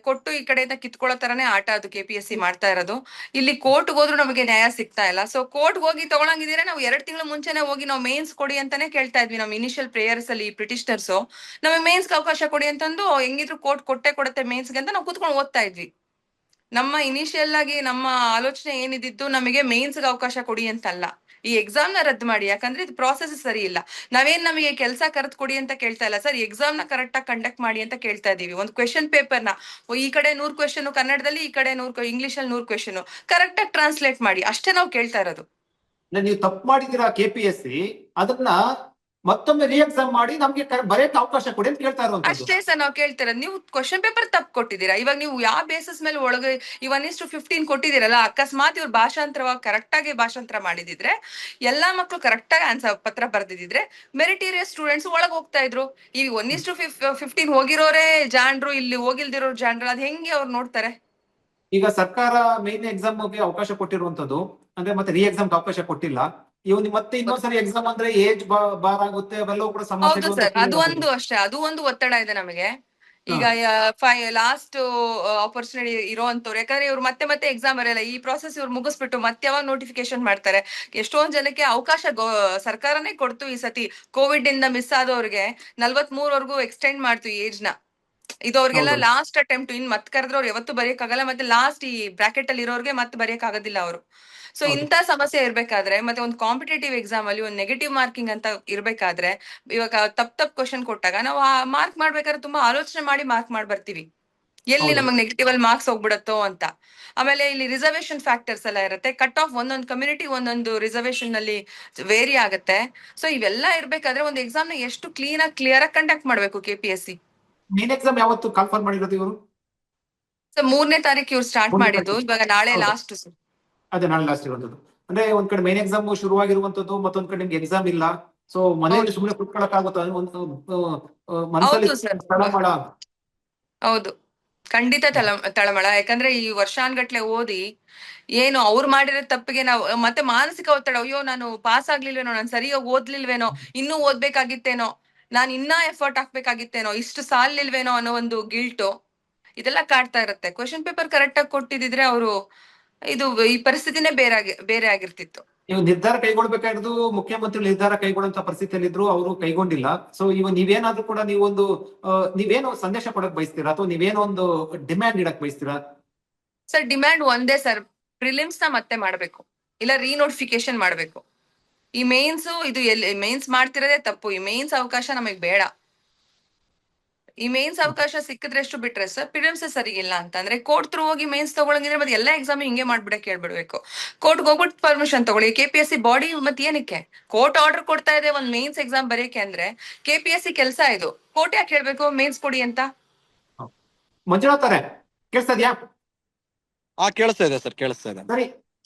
ಕೊಟ್ಟು ಈ ಕಡೆಯಿಂದ ಕಿತ್ಕೊಳ್ಳೋ ತರನೇ ಆಟ ಅದು ಕೆ ಪಿ ಎಸ್ ಸಿ ಮಾಡ್ತಾ ಇರೋದು. ಇಲ್ಲಿ ಕೋರ್ಟ್ ಹೋದ್ರು ನಮಗೆ ನ್ಯಾಯ ಸಿಗ್ತಾ ಇಲ್ಲ. ಸೊ ಕೋರ್ಟ್ ಹೋಗಿ ತಗೊಳಂಗಿದ್ರೆ ನಾವು ಎರಡ್ ತಿಂಗಳ ಮುಂಚೆನೆ ಹೋಗಿ ನಾವು ಮೇನ್ಸ್ ಕೊಡಿ ಅಂತಾನೆ ಕೇಳ್ತಾ ಇದ್ವಿ ನಮ್ಮ ಇನಿಷಿಯಲ್ ಪ್ರೇಯರ್ಸ್ ಅಲ್ಲಿ ಬ್ರಿಟಿಷರ್ಸ್ ನಮಗೆ ಮೇನ್ಸ್ ಅವಕಾಶ ಕೊಡಿ ಅಂತಂದು ಹೆಂಗಿದ್ರು ಕೋರ್ಟ್ ಕೊಟ್ಟೆ ಕೊಡುತ್ತೆ ಮೇನ್ಸ್ಗೆ ಅಂತ ನಾವು ಕೂತ್ಕೊಂಡು ಓದ್ತಾ ಇದ್ವಿ. ನಮ್ಮ ಇನಿಷಿಯಲ್ ಆಗಿ ನಮ್ಮ ಆಲೋಚನೆ ಏನಿದ್ದು ನಮಗೆ ಮೇನ್ಸ್ಗೆ ಅವಕಾಶ ಕೊಡಿ ಅಂತಲ್ಲ. ಈ ಎಕ್ಸಾಮ್ನ ರದ್ದು ಮಾಡಿ. ಯಾಕಂದ್ರೆ ಇದು ಪ್ರಾಸೆಸ್ ಸರಿ ಇಲ್ಲ. ನಾವೇನ್ ನಮಗೆ ಕೆಲಸ ಕರೆದ್ ಕೊಡಿ ಅಂತ ಕೇಳ್ತಾ ಇಲ್ಲ. ಸರ್ ಎಕ್ಸಾಮ್ನ ಕರೆಕ್ಟ್ ಆಗಿ ಕಂಡಕ್ಟ್ ಮಾಡಿ ಅಂತ ಕೇಳ್ತಾ ಇದೀವಿ. ಒಂದು ಕ್ವೆಶನ್ ಪೇಪರ್ನ. ಈ ಕಡೆ ನೂರ್ ಕ್ವೆಶನ್ ಕನ್ನಡದಲ್ಲಿ ಈ ಕಡೆ ನೂರ್ ಇಂಗ್ಲಿಷ್ ಅಲ್ಲಿ ನೂರ್ ಕ್ವೆಶನ್ ಕರೆಕ್ಟ್ ಆಗಿ ಟ್ರಾನ್ಸ್ಲೇಟ್ ಮಾಡಿ. ಅಷ್ಟೇ ನಾವು ಕೇಳ್ತಾ ಇರೋದು. ನೀವು ತಪ್ಪು ಮಾಡಿದಿರಾ ಕೆ ಪಿ ಎಸ್ ಸಿ ಅದನ್ನ ಮತ್ತೊಮ್ಮೆ ರೀ ಎಕ್ಸಾಮ್ ಮಾಡಿ ನಮ್ಗೆ ಬರೆಯಕ್ಕೆ ಅವಕಾಶ ಕೊಡಿ ಅಂತ ಕೇಳ್ತಾ ಇರೋದು ಅಷ್ಟೇ ಸರ್ ನಾವು ಕೇಳ್ತಾ ನೀವು ಕ್ವಶನ್ ಪೇಪರ್ ತಪ್ಪು ಕೊಟ್ಟಿದ್ದೀರಾ? ಇವಾಗ ನೀವು ಯಾವ ಬೇಸಿಸ್ ಮೇಲೆ ಒಳಗೆ ಈ ಒನ್ ಇಷ್ಟು ಫಿಫ್ಟೀನ್ ಕೊಟ್ಟಿದ್ದೀರಲ್ಲ ಅಕಸ್ಮಾತ್ ಇವ್ರು ಭಾಷಾಂತರವಾಗಿ ಕರೆಕ್ಟ್ ಆಗಿ ಭಾಷಾಂತರ ಮಾಡಿದಿದ್ರೆ ಎಲ್ಲಾ ಮಕ್ಕಳು ಕರೆಕ್ಟ್ ಆಗಿ ಆನ್ಸರ್ ಪತ್ರ ಬರ್ದಿದ್ರೆ ಮೆರಿಟೇರಿಯಸ್ ಸ್ಟೂಡೆಂಟ್ಸ್ ಒಳಗೆ ಹೋಗ್ತಾ ಇದ್ರು. ಈ ಒನ್ ಇಷ್ಟು ಫಿಫ್ಟೀನ್ ಹೋಗಿರೋರೇ ಜಾಂಡ್ರು ಇಲ್ಲಿ ಹೋಗಿಲ್ದಿರೋ ಜಾಂಡ್ರು ಅದ್ ಹೆಂಗೆ ಅವ್ರು ನೋಡ್ತಾರೆ? ಈಗ ಸರ್ಕಾರ ಮೇನ್ ಎಕ್ಸಾಮ್ಗೆ ಅವಕಾಶ ಕೊಟ್ಟಿರುವಂತದ್ದು ಅಂದ್ರೆ ಮತ್ತೆ ರಿ ಎಕ್ಸಾಮ್ ಅವಕಾಶ ಕೊಟ್ಟಿಲ್ಲ. ಇವ್ನು ಮತ್ತೆ ಇನ್ನೊಂದ್ಸರಿ ಎಕ್ಸಾಮ್ ಅಂದ್ರೆ ಏಜ್ ಬಾರ್ ಆಗುತ್ತೆ ಅವೆಲ್ಲವೂ ಕೂಡ ಹೌದು ಸರ್. ಅದು ಒಂದು ಅಷ್ಟೇ. ಅದು ಒಂದು ಒತ್ತಡ ಇದೆ ನಮಗೆ. ಈಗ ಲಾಸ್ಟ್ ಆಪರ್ಚುನಿಟಿ ಇರೋಂಥವ್ರು ಯಾಕಂದ್ರೆ ಇವ್ರು ಮತ್ತೆ ಮತ್ತೆ ಎಕ್ಸಾಮ್ ಬರೆಯಲ್ಲ. ಈ ಪ್ರಾಸೆಸ್ ಇವ್ರು ಮುಗಿಸ್ಬಿಟ್ಟು ಮತ್ತೆ ಯಾವಾಗ ನೋಟಿಫಿಕೇಶನ್ ಮಾಡ್ತಾರೆ? ಎಷ್ಟೊಂದ್ ಜನಕ್ಕೆ ಅವಕಾಶ ಸರ್ಕಾರನೇ ಕೊಡ್ತು ಈ ಸತಿ ಕೋವಿಡ್ ಇಂದ ಮಿಸ್ ಆದವ್ರಿಗೆ. ನಲ್ವತ್ ಮೂರವರೆಗೂ ಎಕ್ಸ್ಟೆಂಡ್ ಮಾಡ್ತು ಏಜ್ನ. ಇದು ಅವ್ರಿಗೆಲ್ಲ. ಲಾಸ್ಟ್ ಅಟೆಂಪ್ಟ್ ಇನ್ ಮತ್ ಕರೆದ್ರೆ ಅವ್ರು ಯಾವತ್ತೂ ಬರೆಯಕ್ಕಾಗಲ್ಲ. ಮತ್ತೆ ಲಾಸ್ಟ್ ಈ ಬ್ರಾಕೆಟ್ ಅಲ್ಲಿ ಇರೋರ್ಗೆ ಮತ್ತೆ ಬರೆಯಕ್ ಆಗೋದಿಲ್ಲ ಅವರು. ಸೊ. ಇಂತ ಸಮಸ್ಯೆ ಇರ್ಬೇಕಾದ್ರೆ ಮತ್ತೆ ಒಂದು ಕಾಂಪಿಟೇಟಿವ್ ಎಕ್ಸಾಮ್ ಅಲ್ಲಿ ಒಂದು ನೆಗೆಟಿವ್ ಮಾರ್ಕಿಂಗ್ ಅಂತ ಇರ್ಬೇಕಾದ್ರೆ ಇವಾಗ ತಪ್ ತಪ್ ಕ್ವಶನ್ ಕೊಟ್ಟಾಗ ನಾವು ಆ ಮಾರ್ಕ್ ಮಾಡ್ಬೇಕಾದ್ರೆ ತುಂಬಾ ಆಲೋಚನೆ ಮಾಡಿ ಮಾರ್ಕ್ ಮಾಡಿ ಬರ್ತೀವಿ ಎಲ್ಲಿ ನಮಗೆ ನೆಗೆಟಿವ್ ಅಲ್ಲಿ ಮಾರ್ಕ್ಸ್ ಹೋಗ್ಬಿಡತ್ತೋ ಅಂತ. ಆಮೇಲೆ ಇಲ್ಲಿ ರಿಸರ್ವೇಶನ್ ಫ್ಯಾಕ್ಟರ್ಸ್ ಎಲ್ಲ ಇರುತ್ತೆ. ಕಟ್ ಆಫ್ ಒಂದೊಂದು ಕಮ್ಯುನಿಟಿ ಒಂದೊಂದು ರಿಸರ್ವೇಶನ್ನಲ್ಲಿ ವೇರಿ ಆಗುತ್ತೆ. ಸೊ ಇವೆಲ್ಲ ಇರ್ಬೇಕಾದ್ರೆ ಒಂದು ಎಕ್ಸಾಮ್ನ ಎಷ್ಟು ಕ್ಲೀನ್ ಆಗಿ ಕ್ಲಿಯರ್ ಆಗಿ ಕಂಡಕ್ಟ್ ಮಾಡ್ಬೇಕು K P S C main exam ಯಾವತ್ತು ಮಾಡಿರೋದು ಇವರು? ಮೂರನೇ ತಾರೀಕು ಇವ್ರು ಸ್ಟಾರ್ಟ್ ಮಾಡಿದ್ದು. ಇವಾಗ ನಾಳೆ ಲಾಸ್ಟ್ ಲಾಸ್ಟ್ ಅದೇ ನಾಳೆ ಲಾಸ್ಟ್ ಇರುವಂತದ್ದು ಅಂದ್ರೆ ಒಂದ್ ಕಡೆ ಮೇನ್ ಎಕ್ಸಾಮ್ ಶುರುವಾಗಿರುವಂತದ್ದು ಮತ್ತೊಂದ್ ಕಡೆ ನಿಮ್ಗೆ ಎಕ್ಸಾಮ್ ಇಲ್ಲ. ಸೊ ಮನೆಯಲ್ಲಿ ಸುಮ್ಮನೆ ಕುತ್ಕೊಳಕ್ ಆಗುತ್ತಾ ಒಂದು ಮನಸ್ಸಲ್ಲಿ ಹೌದು ತಳಮಳ. ಹೌದು. ಖಂಡಿತ ತಳ ತಳಮಳ. ಯಾಕಂದ್ರೆ ಈ ವರ್ಷಾನ್ಗಟ್ಲೆ ಓದಿ ಏನು ಅವ್ರು ಮಾಡಿರೋ ತಪ್ಪಿಗೆ ನಾವು ಮತ್ತೆ ಮಾನಸಿಕ ಒತ್ತಡ ಅಯ್ಯೋ ನಾನು ಪಾಸ್ ಆಗ್ಲಿಲ್ವೇನೋ ನಾನು ಸರಿಯಾಗಿ ಓದ್ಲಿಲ್ವೇನೋ ಇನ್ನೂ ಓದ್ಬೇಕಾಗಿತ್ತೇನೋ ನಾನು ಇನ್ನ ಎಫರ್ಟ್ ಹಾಕ್ಬೇಕಾಗಿತ್ತೇನೋ ಇಷ್ಟು ಸಾಲಿಲ್ವೇನೋ ಅನ್ನೋ ಒಂದು ಗಿಲ್ಟು ಇದೆಲ್ಲ ಕಾಡ್ತಾ ಇರುತ್ತೆ. ಕ್ವಶನ್ ಪೇಪರ್ ಕರೆಕ್ಟ್ ಆಗಿ ಕೊಟ್ಟಿದ್ರೆ ಅವರು ಇದು ಈ ಪರಿಸ್ಥಿತಿನೇ ಬೇರೆ ಬೇರೆ ಆಗಿರ್ತಿತ್ತು. ನೀವು ನಿರ್ಧಾರ ಕೈಗೊಳ್ಬೇಕಾಗಿದ್ದು ಮುಖ್ಯಮಂತ್ರಿ ನಿರ್ಧಾರ ಕೈಗೊಳ್ಳುವಂತ ಪರಿಸ್ಥಿತಿಯಲ್ಲಿ ಇದ್ರು ಅವರು ಕೈಗೊಂಡಿಲ್ಲ. ಸೊ ಇವ ನೀವೇನಾದ್ರೂ ಕೂಡ ನೀವೊಂದು ನೀವೇನು ನೀವೇನೋ ಸಂದೇಶ ಕೊಡಕ್ ಬಯಸ್ತೀರಾ ಅಥವಾ ನೀವೇನೋ ಒಂದು ಡಿಮ್ಯಾಂಡ್ ಇಡಕ್ ಬಯಸ್ತೀರಾ? ಸರ್ ಡಿಮ್ಯಾಂಡ್ ಒಂದೇ ಸರ್. ಪ್ರಿಲಿಮ್ಸ್ನ ಮತ್ತೆ ಮಾಡ್ಬೇಕು. ಇಲ್ಲ ರೀನೋಟಿಫಿಕೇಶನ್ ಮಾಡ್ಬೇಕು. ಈ ಮೇನ್ಸ್ ಇದು ಎಲ್ಲಿ ಮೇನ್ಸ್ ಮಾಡ್ತಿರೋದೇ ತಪ್ಪು. ಈ ಮೇನ್ಸ್ ಅವಕಾಶ ನಮಗ್ ಬೇಡ. ಈ ಮೇನ್ಸ್ ಅವಕಾಶ ಸಿಕ್ಕಿದ್ರೆ ಎಷ್ಟು ಬಿಟ್ರೆ ಸರ್ ಪಿಡಿಎಂಸ್ ಸರಿ ಇಲ್ಲ ಅಂತಂದ್ರೆ ಕೋರ್ಟ್ ತ್ರೂ ಹೋಗಿ ಮೇನ್ಸ್ ತಗೊಳಂಗಿದ್ರೆ ಮತ್ತೆ ಎಲ್ಲಾ ಎಕ್ಸಾಮ್ ಹಿಂಗೆ ಮಾಡ್ಬಿಡಕ್ಕೆ ಹೇಳ್ಬಿಡ್ಬೇಕು. ಕೋರ್ಟ್ ಹೋಗ್ಬಿಟ್ಟು ಪರ್ಮಿಷನ್ ತಗೊಳ್ಳಿ. K P S C body ಮತ್ತೆ ಏನಕ್ಕೆ? ಕೋರ್ಟ್ ಆರ್ಡರ್ ಕೊಡ್ತಾ ಇದೆ ಒಂದ್ ಮೇನ್ಸ್ ಎಕ್ಸಾಮ್ ಬರೆಯಕ್ಕೆ ಅಂದ್ರೆ ಕೆ ಪಿ ಎಸ್ ಸಿ ಕೆಲಸ ಇದು. ಕೋರ್ಟ್ ಯಾಕೆ ಹೇಳ್ಬೇಕು ಮೇನ್ಸ್ ಕೊಡಿ ಅಂತ? ಮಂಜುನಾಥ್ ಕೇಳಿಸ್ತದ್ಯಾ ಹಾ ಕೇಳಿಸ್ತಾ ಇದೆ ಸರ್ ಕೇಳಿಸ್ತಾ ಇದೆ. ಸರಿ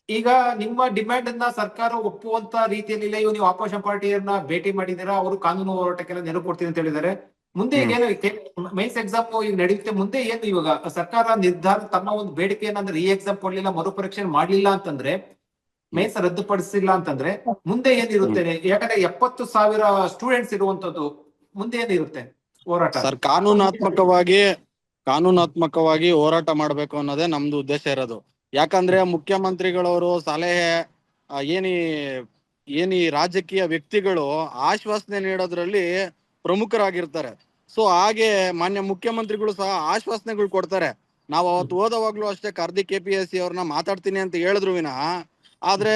ಈಗ ನಿಮ್ಮ ಡಿಮ್ಯಾಂಡ್ ಅನ್ನ ಸರ್ಕಾರ ಒಪ್ಪುವಂತ ರೀತಿಯಲ್ಲಿ ಇಲ್ಲ ಇವು ನೀವು ಆಪೋಸಿಷನ್ ಪಾರ್ಟಿಯನ್ನ ಭೇಟಿ ಮಾಡಿದೀರಾ ಅವರು ಕಾನೂನು ಹೋರಾಟಕ್ಕೆಲ್ಲ ನೆರವು ಕೊಡ್ತೀನಿ ಅಂತ ಹೇಳಿದ್ದಾರೆ. ಮುಂದೆ ಈಗ ಏನು ಮೈನ್ಸ್ ಎಕ್ಸಾಮ್ ಈಗ ನಡೆಯುತ್ತೆ ಮುಂದೆ ಏನು ಇವಾಗ ಸರ್ಕಾರ ನಿರ್ಧಾರ ತನ್ನ ಒಂದು ಬೇಡಿಕೆ ಏನಂದ್ರೆ ಈ ಎಕ್ಸಾಮ್ ಕೊಡ್ಲಿಲ್ಲ ಮರುಪರೀಕ್ಷೆ ಮಾಡ್ಲಿಲ್ಲ ಅಂತಂದ್ರೆ ಮೈನ್ಸ್ ರದ್ದುಪಡಿಸಿಲ್ಲ ಅಂತಂದ್ರೆ ಮುಂದೆ ಏನಿರುತ್ತೆ? ಯಾಕಂದ್ರೆ ಎಪ್ಪತ್ತು ಸಾವಿರ ಸ್ಟೂಡೆಂಟ್ಸ್ ಇರುವಂತದ್ದು ಮುಂದೆ ಏನಿರುತ್ತೆ? ಹೋರಾಟ. ಸರ್ ಕಾನೂನಾತ್ಮಕವಾಗಿ ಕಾನೂನಾತ್ಮಕವಾಗಿ ಹೋರಾಟ ಮಾಡ್ಬೇಕು ಅನ್ನೋದೇ ನಮ್ದು ಉದ್ದೇಶ ಇರೋದು. ಯಾಕಂದ್ರೆ ಮುಖ್ಯಮಂತ್ರಿಗಳವರು ಸಲಹೆ ಏನಿ ಏನಿ ರಾಜಕೀಯ ವ್ಯಕ್ತಿಗಳು ಆಶ್ವಾಸನೆ ನೀಡೋದ್ರಲ್ಲಿ ಪ್ರಮುಖರಾಗಿರ್ತಾರೆ. ಸೊ ಹಾಗೆ ಮಾನ್ಯ ಮುಖ್ಯಮಂತ್ರಿಗಳು ಸಹ ಆಶ್ವಾಸನೆಗಳು ಕೊಡ್ತಾರೆ. ನಾವು ಅವತ್ತು ಓದೋವಾಗ್ಲೂ ಅಷ್ಟೇ ಕರ್ದಿ ಕೆ ಪಿ ಎಸ್ ಸಿ ಅವ್ರನ್ನ ಮಾತಾಡ್ತೀನಿ ಅಂತ ಹೇಳಿದ್ರು ವಿನಃ ಆದ್ರೆ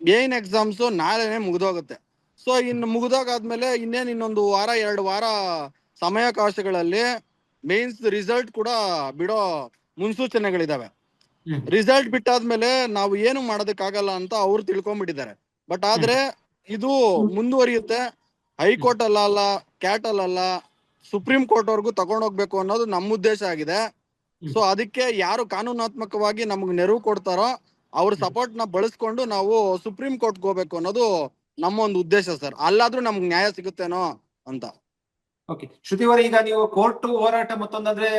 ಏನ್ ಎಕ್ಸಾಮ್ಸ್ ನಾಳೆನೆ ಮುಗ್ದೋಗುತ್ತೆ. ಸೊ ಇನ್ನು ಮುಗ್ದೋಗಾದ್ಮೇಲೆ ಇನ್ನೇನ್ ಇನ್ನೊಂದು ವಾರ ಎರಡು ವಾರ ಸಮಯಾವಕಾಶಗಳಲ್ಲಿ ಮೇನ್ಸ್ ರಿಸಲ್ಟ್ ಕೂಡ ಬಿಡೋ ಮುನ್ಸೂಚನೆಗಳಿದಾವೆ. ರಿಸಲ್ಟ್ ಬಿಟ್ಟಾದ್ಮೇಲೆ ನಾವು ಏನು ಮಾಡೋದಕ್ಕಾಗಲ್ಲ ಅಂತ ಅವ್ರು ತಿಳ್ಕೊಂಡ್ಬಿಟ್ಟಿದ್ದಾರೆ ಬಟ್ ಆದ್ರೆ ಇದು ಮುಂದುವರಿಯುತ್ತೆ. ಹೈಕೋರ್ಟ್ ಅಲ್ಲ ಅಲ್ಲ ಕ್ಯಾಟ್ ಅಲ್ಲ ಸುಪ್ರೀಂ ಕೋರ್ಟ್ ತಗೊಂಡ್ ಹೋಗ್ಬೇಕು ಅನ್ನೋದು ನಮ್ಮ ಉದ್ದೇಶ ಆಗಿದೆ. ಸೊ ಅದಕ್ಕೆ ಯಾರು ಕಾನೂನಾತ್ಮಕವಾಗಿ ನಮ್ಗೆ ನೆರವು ಕೊಡ್ತಾರೋ ಅವ್ರ ಸಪೋರ್ಟ್ನ ಬಳಸ್ಕೊಂಡು ನಾವು ಸುಪ್ರೀಂ ಕೋರ್ಟ್ ಹೋಗ್ಬೇಕು ಅನ್ನೋದು ನಮ್ಮ ಒಂದು ಉದ್ದೇಶ ಸರ್. ಅಲ್ಲಾದ್ರೂ ನಮ್ಗೆ ನ್ಯಾಯ ಸಿಗುತ್ತೇನೋ ಅಂತ. ಓಕೆ ಶ್ರುತಿವರ ಈಗ ನೀವು ಕೋರ್ಟ್ ಹೋರಾಟ ಮತ್ತೊಂದಂದ್ರೆ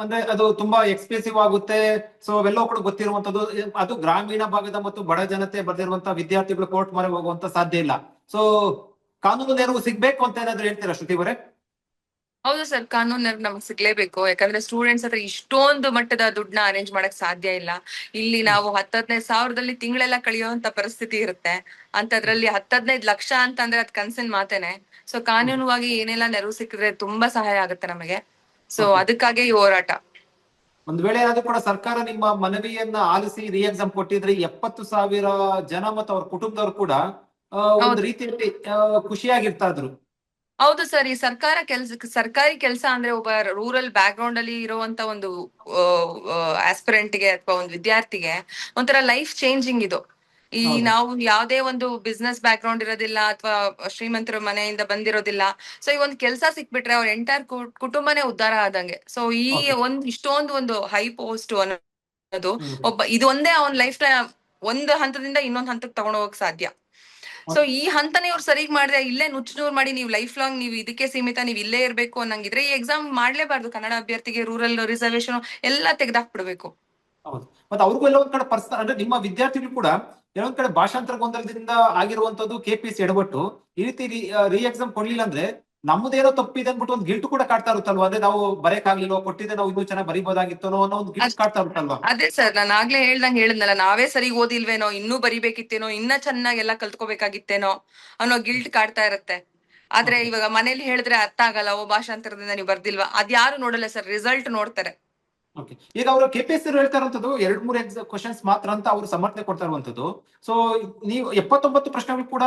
ಅಂದ್ರೆ ಅದು ತುಂಬಾ ಎಕ್ಸ್ಪೆನ್ಸಿವ್ ಆಗುತ್ತೆ. ಸೊ ಅವೆಲ್ಲೋ ಕೂಡ ಗೊತ್ತಿರುವಂತದ್ದು ಅದು ಗ್ರಾಮೀಣ ಭಾಗದ ಮತ್ತು ಬಡ ಜನತೆ ಬರ್ದಿರುವಂತಹ ವಿದ್ಯಾರ್ಥಿಗಳು ಕೋರ್ಟ್ ಮೊರೆ ಹೋಗುವಂತ ಸಾಧ್ಯ ಇಲ್ಲ. ಸೊ ಕಾನೂನು ನೆರವು ಸಿಗ್ಬೇಕು ಅಂತ ಏನಾದ್ರು ಹೇಳ್ತೀರಾ ಶ್ರುತಿವರೇ ಹೌದು ಸರ್ ಕಾನೂನು ನೆರವು ನಮಗೆ ಸಿಗ್ಲೇಬೇಕು. ಯಾಕಂದ್ರೆ ಸ್ಟೂಡೆಂಟ್ಸ್ ಹತ್ರ ಇಷ್ಟೊಂದು ಮಟ್ಟದ ದುಡ್ಡನ್ನ ಅರೇಂಜ್ ಮಾಡಕ್ ಸಾಧ್ಯ ಇಲ್ಲ. ಇಲ್ಲಿ ನಾವು ಹತ್ತದ್ನೈದು ಸಾವಿರದಲ್ಲಿ ತಿಂಗಳೆಲ್ಲ ಕಳಿಯುವಂತ ಪರಿಸ್ಥಿತಿ ಇರುತ್ತೆ. ಅಂತದ್ರಲ್ಲಿ ಹತ್ತದ್ನೈದು ಲಕ್ಷ ಅಂತ ಅಂದ್ರೆ ಅದ್ ಕನ್ಸಿನ ಮಾತೇನೆ. ಸೊ ಕಾನೂನುವಾಗಿ ಏನೆಲ್ಲ ನೆರವು ಸಿಕ್ಕಿದ್ರೆ ತುಂಬಾ ಸಹಾಯ ಆಗುತ್ತೆ ನಮಗೆ. ಸೊ. ಅದಕ್ಕಾಗಿ ಈ ಹೋರಾಟ. ಒಂದ್ ವೇಳೆ ಏನಾದ್ರೂ ಕೂಡ ಸರ್ಕಾರ ನಿಮ್ಮ ಮನವಿಯನ್ನ ಆಲಿಸಿ ರಿ ಎಕ್ಸಾಮ್ ಕೊಟ್ಟಿದ್ರೆ ಎಪ್ಪತ್ತು ಸಾವಿರ ಜನ ಮತ್ತು ಅವ್ರ ಕುಟುಂಬದವ್ರು ಕೂಡ ಒಂದು. ರೀತಿಯಲ್ಲಿ ಖುಷಿಯಾಗಿರ್ತಾದ್ರು ಖುಷಿಯಾಗಿರ್ತಾ ಇದ್ರು ಹೌದು ಸರ್ ಈ ಸರ್ಕಾರ ಕೆಲ್ಸ ಸರ್ಕಾರಿ ಕೆಲಸ ಅಂದ್ರೆ ಒಬ್ಬ ರೂರಲ್ ಬ್ಯಾಕ್ ಗ್ರೌಂಡ್ ಅಲ್ಲಿ ಇರುವಂತ ಒಂದು ಆಸ್ಪಿರೆಂಟ್ಗೆ ಅಥವಾ ಒಂದು ವಿದ್ಯಾರ್ಥಿಗೆ ಒಂಥರ ಲೈಫ್ ಚೇಂಜಿಂಗ್ ಇದು ಈ. ನಾವು ಯಾವ್ದೇ ಒಂದು ಬಿಸ್ನೆಸ್ ಬ್ಯಾಕ್ ಗ್ರೌಂಡ್ ಇರೋದಿಲ್ಲ ಅಥವಾ ಶ್ರೀಮಂತರ ಮನೆಯಿಂದ ಬಂದಿರೋದಿಲ್ಲ ಸೊ ಈ ಒಂದು ಕೆಲಸ ಸಿಕ್ಬಿಟ್ರೆ ಅವ್ರ ಎಂಟೈರ್ ಕುಟುಂಬನೇ ಉದ್ಧಾರ ಆದಂಗೆ ಸೊ ಈ. ಒಂದ್ ಇಷ್ಟೊಂದು ಒಂದು ಹೈ ಪೋಸ್ಟ್ ಅನ್ನೋದು ಒಬ್ಬ ಇದೊಂದೇ ಅವನ ಲೈಫ್ ಒಂದು ಹಂತದಿಂದ ಇನ್ನೊಂದ್ ಹಂತಕ್ಕೆ ತಗೊಂಡೋಗಕ್ ಸಾಧ್ಯ ಸೊ ಈ ಹಂತನೇ ಇವ್ರು ಸರಿಗ್ ಮಾಡಿದ್ರೆ, ಇಲ್ಲೇ ನುಚ್ಚುನೂರ್ ಮಾಡಿ ನೀವು ಲೈಫ್ ಲಾಂಗ್ ನೀವು ಇದಕ್ಕೆ ಸೀಮಿತ, ನೀವು ಇಲ್ಲೇ ಇರಬೇಕು ಅನ್ನಂಗಿದ್ರೆ, ಈ ಎಕ್ಸಾಮ್ ಮಾಡ್ಲೇಬಾರ್ದು. ಕನ್ನಡ ಅಭ್ಯರ್ಥಿಗೆ ರೂರಲ್ ರಿಸರ್ವೇಶನ್ ಎಲ್ಲ ತೆಗೆದಾಕ್ಬಿಡ್ಬೇಕು. ಹೌದು. ಮತ್ತೆ ಅವ್ರಿಗೂ ಎಲ್ಲ ಒಂದ್ ಕಡೆ ಪರ್ಸನ್ ಅಂದ್ರೆ ನಿಮ್ಮ ವಿದ್ಯಾರ್ಥಿಗಳು ಕೂಡ ಕೆಲವೊಂದ್ ಕಡೆ ಭಾಷಾಂತರ ಗೊಂದಲದಿಂದ ಆಗಿರುವಂತದ್ದು ಕೆಪಿಎಸ್ ಎಡಬಟ್ಟು ಈ ರೀತಿ ರಿ ಎಕ್ಸಾಮ್ ಕೊಡ್ಲಿಲ್ಲ ಅಂದ್ರೆ ನಮ್ಮದೇನೋ ತಪ್ಪಿದೆ ಅಂದ್ಬಿಟ್ಟು ಒಂದು ಗಿಲ್ಟ್ ಕೂಡ ಕಾಡ್ತಾ ಇರುತ್ತಲ್ವಾ? ಅಂದ್ರೆ ನಾವು ಬರೆಯಕ್ಕಾಗ್ಲಿಲ್ಲ ಕೊಟ್ಟಿದ್ದೆ ನಾವು ಇನ್ನೂ ಚೆನ್ನಾಗಿ ಬರಿಬೋದಾಗಿತ್ತು ಅನ್ನೋ ಒಂದು ಗಿಲ್ಟ್ ಅದ್- ಕಾಡ್ತಾ ಇರುತ್ತಲ್ವಾ? ಅದೇ ಸರ್ ನಾನು ಆಗ್ಲೇ ಹೇಳ್ದಂಗೆ ಹೇಳಿದ್ನಲ್ಲ ನಾವೇ ಸರಿ ಓದಿಲ್ವೇನೋ ಇನ್ನೂ ಬರಿಬೇಕಿತ್ತೇನೋ ಇನ್ನ ಚೆನ್ನಾಗೆಲ್ಲ ಕಲ್ತ್ಕೋಬೇಕಾಗಿತ್ತೇನೋ ಅನ್ನೋ ಗಿಲ್ಟ್ ಕಾಡ್ತಾ ಇರುತ್ತೆ. ಆದ್ರೆ. ಇವಾಗ ಮನೇಲಿ ಹೇಳಿದ್ರೆ ಅರ್ಥ ಆಗಲ್ಲ ಓ ಭಾಷಾಂತರದಿಂದ ನೀವು ಬರ್ದಿಲ್ವಾ? ಅದ್ಯಾರು ನೋಡಲ್ಲ ಸರ್ ರಿಸಲ್ಟ್ ನೋಡ್ತಾರೆ. ಓಕೆ. ಈಗ ಅವರು ಕೆಪಿಎಸ್ ಹೇಳ್ತಾ ಇರುವಂತದ್ದು ಎರಡ್ ಮೂರು ಎಕ್ಸಾಮ್ ಕ್ವಶನ್ಸ್ ಮಾತ್ರ ಅಂತ ಅವರು ಸಮರ್ಥನೆ ಕೊಡ್ತಾ ಇರುವಂತದ್ದು. ಸೊ ನೀವು ಎಪ್ಪತ್ತೊಂಬತ್ತು ಪ್ರಶ್ನೆಗಳು ಕೂಡ